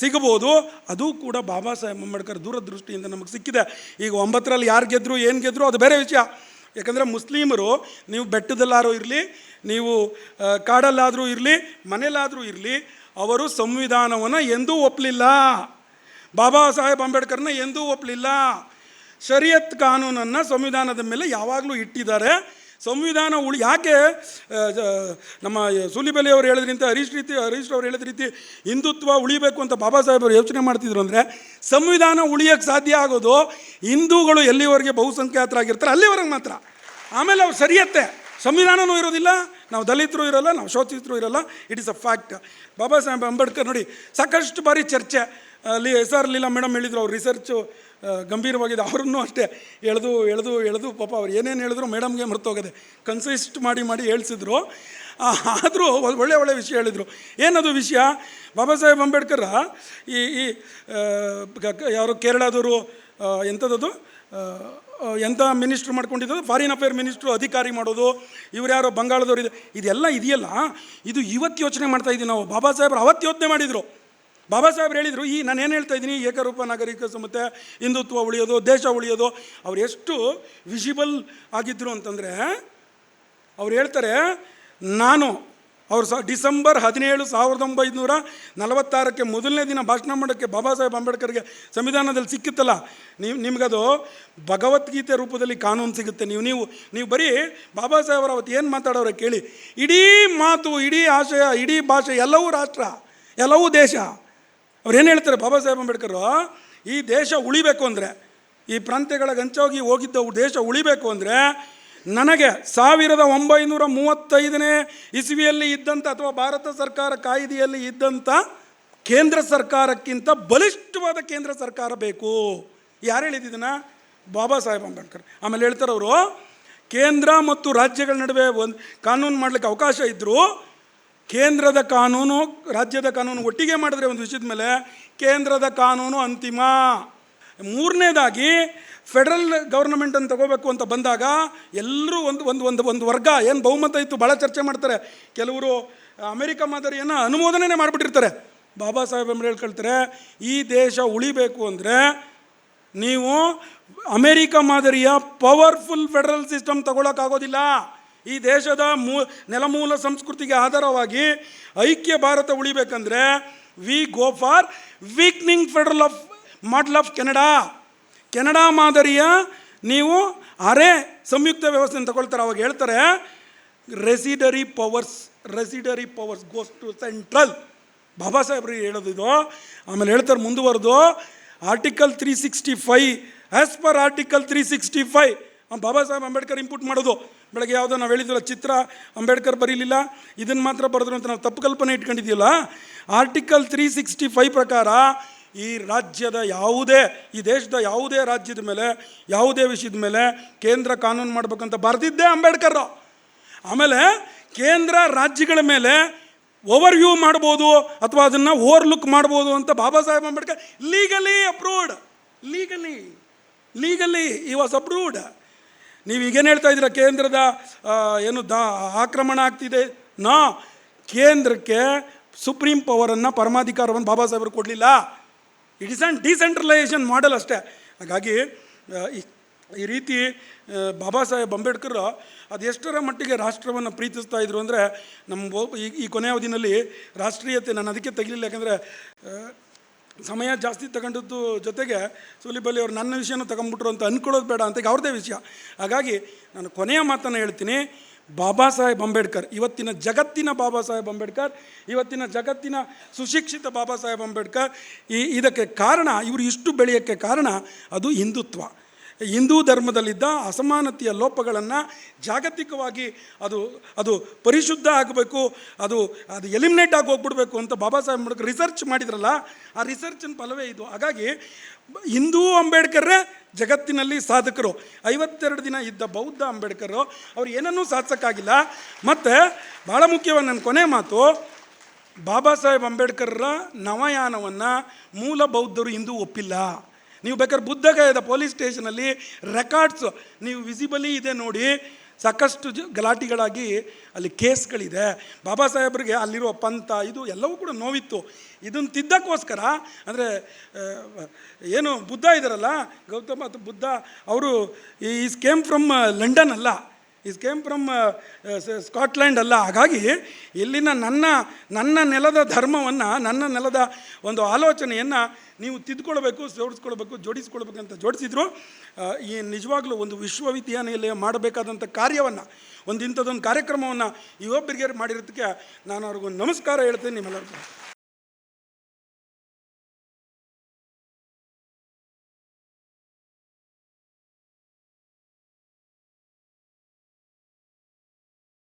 ಸಿಗಬಹುದು. ಅದು ಕೂಡ ಬಾಬಾ ಸಾಹೇಬ್ ಅಂಬೇಡ್ಕರ್ ದೂರದೃಷ್ಟಿಯಿಂದ ನಮಗೆ ಸಿಕ್ಕಿದೆ. ಈಗ ಒಂಬತ್ತರಲ್ಲಿ ಯಾರು ಗೆದ್ದರು ಏನು ಗೆದ್ದರು ಅದು ಬೇರೆ ವಿಷಯ. ಯಾಕಂದರೆ ಮುಸ್ಲಿಮರು, ನೀವು ಬೆಟ್ಟದಲ್ಲಾದರೂ ಇರಲಿ, ನೀವು ಕಾಡಲ್ಲಾದರೂ ಇರಲಿ ಮನೆಯಲ್ಲಾದರೂ ಇರಲಿ, ಅವರು ಸಂವಿಧಾನವನ್ನು ಎಂದೂ ಒಪ್ಪಲಿಲ್ಲ ಬಾಬಾ ಸಾಹೇಬ್ ಅಂಬೇಡ್ಕರ್ನ ಎಂದೂ ಒಪ್ಪಲಿಲ್ಲ ಶರಿಯತ್ ಕಾನೂನನ್ನು ಸಂವಿಧಾನದ ಮೇಲೆ ಯಾವಾಗಲೂ ಇಟ್ಟಿದ್ದಾರೆ. ಸಂವಿಧಾನ ಉಳಿ, ಯಾಕೆ ನಮ್ಮ ಸೂಲಿಬೆಲೆ ಅವರು ಹೇಳಿದ ರೀತಿ, ಹರೀಶ್ ರೀತಿ, ಹರೀಶ್ ಅವರು ಹೇಳಿದ ರೀತಿ ಹಿಂದುತ್ವ ಉಳಿಬೇಕು ಅಂತ ಬಾಬಾ ಸಾಹೇಬರು ಯೋಚನೆ ಮಾಡ್ತಿದ್ರು ಅಂದರೆ, ಸಂವಿಧಾನ ಉಳಿಯೋಕ್ಕೆ ಸಾಧ್ಯ ಆಗೋದು ಹಿಂದೂಗಳು ಎಲ್ಲಿವರೆಗೆ ಬಹುಸಂಖ್ಯಾತರಾಗಿರ್ತಾರೆ ಅಲ್ಲಿವರೆಗೆ ಮಾತ್ರ. ಆಮೇಲೆ ಅವ್ರು ಸರಿಯತ್ತೆ. ಸಂವಿಧಾನನೂ ಇರೋದಿಲ್ಲ, ನಾವು ದಲಿತರು ಇರಲ್ಲ, ನಾವು ಶೋಚಿತರು ಇರಲ್ಲ. It is a fact Baba Saheb Ambedkar ನೋಡಿ, ಸಾಕಷ್ಟು ಬಾರಿ ಚರ್ಚೆ ಅಲ್ಲಿ ಎಸ್ ಆರ್ ಲೀಲಾ ಮೇಡಮ್ ಹೇಳಿದ್ರು, ಅವ್ರು ರಿಸರ್ಚು ಗಂಭೀರವಾಗಿದೆ. ಅವ್ರನ್ನೂ ಅಷ್ಟೇ ಎಳೆದು ಎಳೆದು ಎಳೆದು ಪಾಪ ಅವ್ರು ಏನೇನು ಹೇಳಿದ್ರು ಮೇಡಮ್ಗೆ ಮರ್ತೋಗದೆ. ಕನ್ಸಿಸ್ಟ್ ಮಾಡಿ ಮಾಡಿ ಹೇಳ್ಸಿದ್ರು. ಆದರೂ ಒಳ್ಳೆ ಒಳ್ಳೆ ವಿಷಯ ಹೇಳಿದರು. ಏನದು ವಿಷಯ? ಬಾಬಾ ಸಾಹೇಬ್ ಅಂಬೇಡ್ಕರ್, ಈ ಈ ಯಾರು ಕೇರಳದವರು ಎಂಥದ್ದು ಎಂಥ ಮಿನಿಸ್ಟ್ರ್ ಮಾಡ್ಕೊಂಡಿದ್ದು ಫಾರಿನ್ ಅಫೇರ್ ಮಿನಿಸ್ಟ್ರು ಅಧಿಕಾರಿ ಮಾಡೋದು ಇವ್ರು ಯಾರೋ ಬಂಗಾಳದವ್ರು ಇದು ಇದೆಲ್ಲ ಇದೆಯಲ್ಲ? ಇದು ಇವತ್ತು ಯೋಚನೆ ಮಾಡ್ತಾ ಇದ್ದೀವಿ ನಾವು. ಬಾಬಾ ಸಾಹೇಬ್ರು ಅವತ್ತು ಯೋಚನೆ ಮಾಡಿದರು. ಬಾಬಾ ಸಾಹೇಬ್ರು ಹೇಳಿದರು, ಈ ನಾನು ಏನು ಹೇಳ್ತಾ ಇದ್ದೀನಿ? ಏಕರೂಪ ನಾಗರಿಕ ಸಮತೆ, ಹಿಂದುತ್ವ ಉಳಿಯೋದು, ದೇಶ ಉಳಿಯೋದು. ಅವ್ರು ಎಷ್ಟು ವಿಸಿಬಲ್ ಆಗಿದ್ದರು ಅಂತಂದರೆ, ಅವ್ರು ಹೇಳ್ತಾರೆ, ನಾನು ಅವ್ರು ಸಹ ಡಿಸೆಂಬರ್ ಹದಿನೇಳು ಸಾವಿರದ ಒಂಬೈನೂರ ನಲವತ್ತಾರಕ್ಕೆ ಮೊದಲನೇ ದಿನ ಭಾಷಣ ಮಾಡೋಕ್ಕೆ ಬಾಬಾ ಸಾಹೇಬ್ ಅಂಬೇಡ್ಕರ್ಗೆ ಸಂವಿಧಾನದಲ್ಲಿ ಸಿಕ್ಕಿತ್ತಲ್ಲ. ನೀವು, ನಿಮಗದು ಭಗವದ್ಗೀತೆ ರೂಪದಲ್ಲಿ ಕಾನೂನು ಸಿಗುತ್ತೆ. ನೀವು ನೀವು ನೀವು ಬರೀ ಬಾಬಾ ಸಾಹೇಬರು ಅವತ್ತು ಏನು ಮಾತಾಡೋರೆ ಕೇಳಿ. ಇಡೀ ಮಾತು, ಇಡೀ ಆಶಯ, ಇಡೀ ಭಾಷೆ ಎಲ್ಲವೂ ರಾಷ್ಟ್ರ, ಎಲ್ಲವೂ ದೇಶ. ಅವ್ರು ಏನು ಹೇಳ್ತಾರೆ ಬಾಬಾ ಸಾಹೇಬ್ ಅಂಬೇಡ್ಕರು ಈ ದೇಶ ಉಳಿಬೇಕು ಅಂದರೆ, ಈ ಪ್ರಾಂತ್ಯಗಳ ಗಂಚೋಗಿ ಹೋಗಿದ್ದ ದೇಶ ಉಳಿಬೇಕು ಅಂದರೆ ನನಗೆ ಸಾವಿರದ ಒಂಬೈನೂರ ಮೂವತ್ತೈದನೇ ಇಸವಿಯಲ್ಲಿ ಇದ್ದಂಥ ಅಥವಾ ಭಾರತ ಸರ್ಕಾರ ಕಾಯ್ದೆಯಲ್ಲಿ ಇದ್ದಂಥ ಕೇಂದ್ರ ಸರ್ಕಾರಕ್ಕಿಂತ ಬಲಿಷ್ಠವಾದ ಕೇಂದ್ರ ಸರ್ಕಾರ ಬೇಕು. ಯಾರು ಹೇಳಿದ್ದನ್ನ ಬಾಬಾ ಸಾಹೇಬ್ ಅಂಬೇಡ್ಕರ್. ಆಮೇಲೆ ಹೇಳ್ತಾರೆ ಅವರು, ಕೇಂದ್ರ ಮತ್ತು ರಾಜ್ಯಗಳ ನಡುವೆ ಒಂದು ಕಾನೂನು ಮಾಡಲಿಕ್ಕೆ ಅವಕಾಶ ಇದ್ದರೂ ಕೇಂದ್ರದ ಕಾನೂನು, ರಾಜ್ಯದ ಕಾನೂನು ಒಟ್ಟಿಗೆ ಮಾಡಿದ್ರೆ ಒಂದು ವಿಷಯದ ಮೇಲೆ ಕೇಂದ್ರದ ಕಾನೂನು ಅಂತಿಮ. ಮೂರನೇದಾಗಿ ಫೆಡರಲ್ ಗೌರ್ನಮೆಂಟನ್ನು ತಗೋಬೇಕು ಅಂತ ಬಂದಾಗ ಎಲ್ಲರೂ ಒಂದು ಒಂದು ಒಂದು ಒಂದು ವರ್ಗ, ಏನು ಬಹುಮತ ಇತ್ತು ಭಾಳ ಚರ್ಚೆ ಮಾಡ್ತಾರೆ. ಕೆಲವರು ಅಮೆರಿಕ ಮಾದರಿಯನ್ನು ಅನುಮೋದನೆ ಮಾಡಿಬಿಟ್ಟಿರ್ತಾರೆ. ಬಾಬಾ ಸಾಹೇಬ್ ಅಂಬೇಡ್ಕರ್ ಹೇಳ್ಕೊಳ್ತಾರೆ ಈ ದೇಶ ಉಳಿಬೇಕು ಅಂದರೆ ನೀವು ಅಮೇರಿಕ ಮಾದರಿಯ ಪವರ್ಫುಲ್ ಫೆಡರಲ್ ಸಿಸ್ಟಮ್ ತಗೊಳಕ್ಕಾಗೋದಿಲ್ಲ. ಈ ದೇಶದ ಮೂ, ನೆಲಮೂಲ ಸಂಸ್ಕೃತಿಗೆ ಆಧಾರವಾಗಿ ಐಕ್ಯ Bharat ಉಳಿಬೇಕಂದ್ರೆ we go for weakening federal of model of Canada Canada ಮಾದರಿಯ ನೀವು ಅರೆ ಸಂಯುಕ್ತ ವ್ಯವಸ್ಥೆಯನ್ನು ತಗೊಳ್ತಾರೆ, ಅವಾಗ ಹೇಳ್ತಾರೆ residuary powers residuary powers goes to central Baba ಸಾಹೇಬ್ರು ಹೇಳೋದು ಇದು. ಆಮೇಲೆ ಹೇಳ್ತಾರೆ ಮುಂದುವರೆದು article three sixty five as per article three sixty five Baba Saheb Ambedkar input ಮಾಡೋದು. ಬೆಳಗ್ಗೆ ಯಾವುದೋ ನಾವು ಹೇಳಿದ್ವಲ್ಲ ಚಿತ್ರ, ಅಂಬೇಡ್ಕರ್ ಬರೀಲಿಲ್ಲ ಇದನ್ನು ಮಾತ್ರ ಬರೆದ್ರು ಅಂತ ನಾವು ತಪ್ಪು ಕಲ್ಪನೆ ಇಟ್ಕೊಂಡಿದ್ದೀವಲ್ಲ. ಆರ್ಟಿಕಲ್ ತ್ರೀ ಸಿಕ್ಸ್ಟಿ ಫೈ ಪ್ರಕಾರ ಈ ರಾಜ್ಯದ ಯಾವುದೇ, ಈ ದೇಶದ ಯಾವುದೇ ರಾಜ್ಯದ ಮೇಲೆ, ಯಾವುದೇ ವಿಷಯದ ಮೇಲೆ ಕೇಂದ್ರ ಕಾನೂನು ಮಾಡಬೇಕಂತ ಬರೆದಿದ್ದೇ ಅಂಬೇಡ್ಕರ್ ಆಮೇಲೆ ಕೇಂದ್ರ ರಾಜ್ಯಗಳ ಮೇಲೆ ಓವರ್ ವ್ಯೂ ಮಾಡ್ಬೋದು ಅಥವಾ ಅದನ್ನು ಓವರ್ ಲುಕ್ ಮಾಡ್ಬೋದು ಅಂತ Baba Saheb Ambedkar legally approved legally legally he was approved ನೀವು ಈಗೇನು ಹೇಳ್ತಾ ಇದ್ದೀರಾ, ಕೇಂದ್ರದ ಏನು ದ, ಆಕ್ರಮಣ ಆಗ್ತಿದೆ? ನಾ, ಕೇಂದ್ರಕ್ಕೆ ಸುಪ್ರೀಂ ಪವರನ್ನು ಪರಮಾಧಿಕಾರವನ್ನು ಬಾಬಾ ಸಾಹೇಬರು ಕೊಡಲಿಲ್ಲ. It is an decentralisation model ಅಷ್ಟೇ. ಹಾಗಾಗಿ ಈ ರೀತಿ ಬಾಬಾ ಸಾಹೇಬ್ ಅಂಬೇಡ್ಕರ್ ಎಷ್ಟರ ಮಟ್ಟಿಗೆ ರಾಷ್ಟ್ರವನ್ನು ಪ್ರೀತಿಸ್ತಾ ಇದ್ರು ಅಂದರೆ ನಮ್ಮ ಈ ಈ ಕೊನೆಯ ಅವಧಿನಲ್ಲಿ ರಾಷ್ಟ್ರೀಯತೆ ನಾನು ಅದಕ್ಕೆ ತೆಗಲಿಲ್ಲ. ಯಾಕಂದರೆ ಸಮಯ ಜಾಸ್ತಿ ತಗೊಂಡದ್ದು ಜೊತೆಗೆ ಸುಲಿಬಲಿ ಅವರು ನನ್ನ ವಿಷಯನೂ ತಗೊಂಡ್ಬಿಟ್ರು ಅಂತ ಅಂದ್ಕೊಳ್ಳೋದು ಬೇಡ ಅಂತ ಈಗ ಅವ್ರದ್ದೇ ವಿಷಯ. ಹಾಗಾಗಿ, ನಾನು ಕೊನೆಯ ಮಾತನ್ನು ಹೇಳ್ತೀನಿ. ಬಾಬಾ ಸಾಹೇಬ್ ಅಂಬೇಡ್ಕರ್, ಇವತ್ತಿನ ಜಗತ್ತಿನ ಬಾಬಾ ಸಾಹೇಬ್ ಅಂಬೇಡ್ಕರ್, ಇವತ್ತಿನ ಜಗತ್ತಿನ ಸುಶಿಕ್ಷಿತ ಬಾಬಾ ಸಾಹೇಬ್ ಅಂಬೇಡ್ಕರ್. ಈ, ಇದಕ್ಕೆ ಕಾರಣ, ಇವರು ಇಷ್ಟು ಬೆಳೆಯೋಕ್ಕೆ ಕಾರಣ ಅದು ಹಿಂದುತ್ವ. ಹಿಂದೂ ಧರ್ಮದಲ್ಲಿದ್ದ ಅಸಮಾನತೆಯ ಲೋಪಗಳನ್ನು ಜಾಗತಿಕವಾಗಿ ಅದು ಅದು ಪರಿಶುದ್ಧ ಆಗಬೇಕು, ಅದು ಅದು ಎಲಿಮಿನೇಟ್ ಆಗಿ ಹೋಗ್ಬಿಡ್ಬೇಕು ಅಂತ ಬಾಬಾ ಸಾಹೇಬ್ ಅಂಬೇಡ್ಕರ್ ರಿಸರ್ಚ್ ಮಾಡಿದ್ರಲ್ಲ, ಆ ರಿಸರ್ಚಿನ ಫಲವೇ ಇದು. ಹಾಗಾಗಿ ಹಿಂದೂ ಅಂಬೇಡ್ಕರ್ರೇ ಜಗತ್ತಿನಲ್ಲಿ ಸಾಧಕರು. ಐವತ್ತೆರಡು ದಿನ ಇದ್ದ ಬೌದ್ಧ ಅಂಬೇಡ್ಕರು ಅವ್ರು ಏನನ್ನೂ ಸಾಧಿಸೋಕ್ಕಾಗಿಲ್ಲ. ಮತ್ತು ಭಾಳ ಮುಖ್ಯವಾಗಿ ನನ್ನ ಕೊನೆ ಮಾತು, ಬಾಬಾ ಸಾಹೇಬ್ ಅಂಬೇಡ್ಕರ್ರ ನವಯಾನವನ್ನು ಮೂಲ ಬೌದ್ಧರು ಇಂದು ಒಪ್ಪಿಲ್ಲ. ನೀವು ಬೇಕಾದ್ರೆ ಬುದ್ಧಗಯದ ಪೊಲೀಸ್ ಸ್ಟೇಷನಲ್ಲಿ ರೆಕಾರ್ಡ್ಸ್ ನೀವು ವಿಸಿಬಲಿ ಇದೆ ನೋಡಿ ಸಾಕಷ್ಟು ಜ ಗಲಾಟೆಗಳಾಗಿ ಅಲ್ಲಿ ಕೇಸ್ಗಳಿದೆ. ಬಾಬಾ ಸಾಹೇಬ್ರಿಗೆ ಅಲ್ಲಿರೋ ಪಂಥ ಇದು ಎಲ್ಲವೂ ಕೂಡ ನೋವಿತ್ತು. ಇದನ್ನು ತಿದ್ದಕ್ಕೋಸ್ಕರ ಅಂದರೆ ಏನು ಬುದ್ಧ ಇದ್ದಾರಲ್ಲ ಗೌತಮ ಅಥವಾ ಬುದ್ಧ, ಅವರು ಈಸ್ ಕೇಮ್ ಫ್ರಮ್ ಲಂಡನ್ ಅಲ್ಲ. ಈಸ್ ಕೇಮ್ ಫ್ರಮ್ ಸ್ಕಾಟ್ಲ್ಯಾಂಡ್ ಅಲ್ಲ. ಹಾಗಾಗಿ ಇಲ್ಲಿನ ನನ್ನ ನನ್ನ ನೆಲದ ಧರ್ಮವನ್ನು, ನನ್ನ ನೆಲದ ಒಂದು ಆಲೋಚನೆಯನ್ನು ನೀವು ತಿದ್ಕೊಳ್ಬೇಕು, ಜೋಡಿಸ್ಕೊಳ್ಬೇಕು ಜೋಡಿಸ್ಕೊಳ್ಬೇಕು ಅಂತ ಜೋಡಿಸಿದ್ರು. ಈ ನಿಜವಾಗ್ಲೂ ಒಂದು ವಿಶ್ವವಿದ್ಯಾನಿಲಯ ಮಾಡಬೇಕಾದಂಥ ಕಾರ್ಯವನ್ನು, ಒಂದು ಇಂಥದ್ದೊಂದು ಕಾರ್ಯಕ್ರಮವನ್ನು ಯುವೊಬ್ಬರಿಗೆ ಮಾಡಿರೋದಕ್ಕೆ ನಾನು ಅವ್ರಿಗೊಂದು ನಮಸ್ಕಾರ ಹೇಳ್ತೇನೆ ನಿಮ್ಮೆಲ್ಲರಿಗೂ.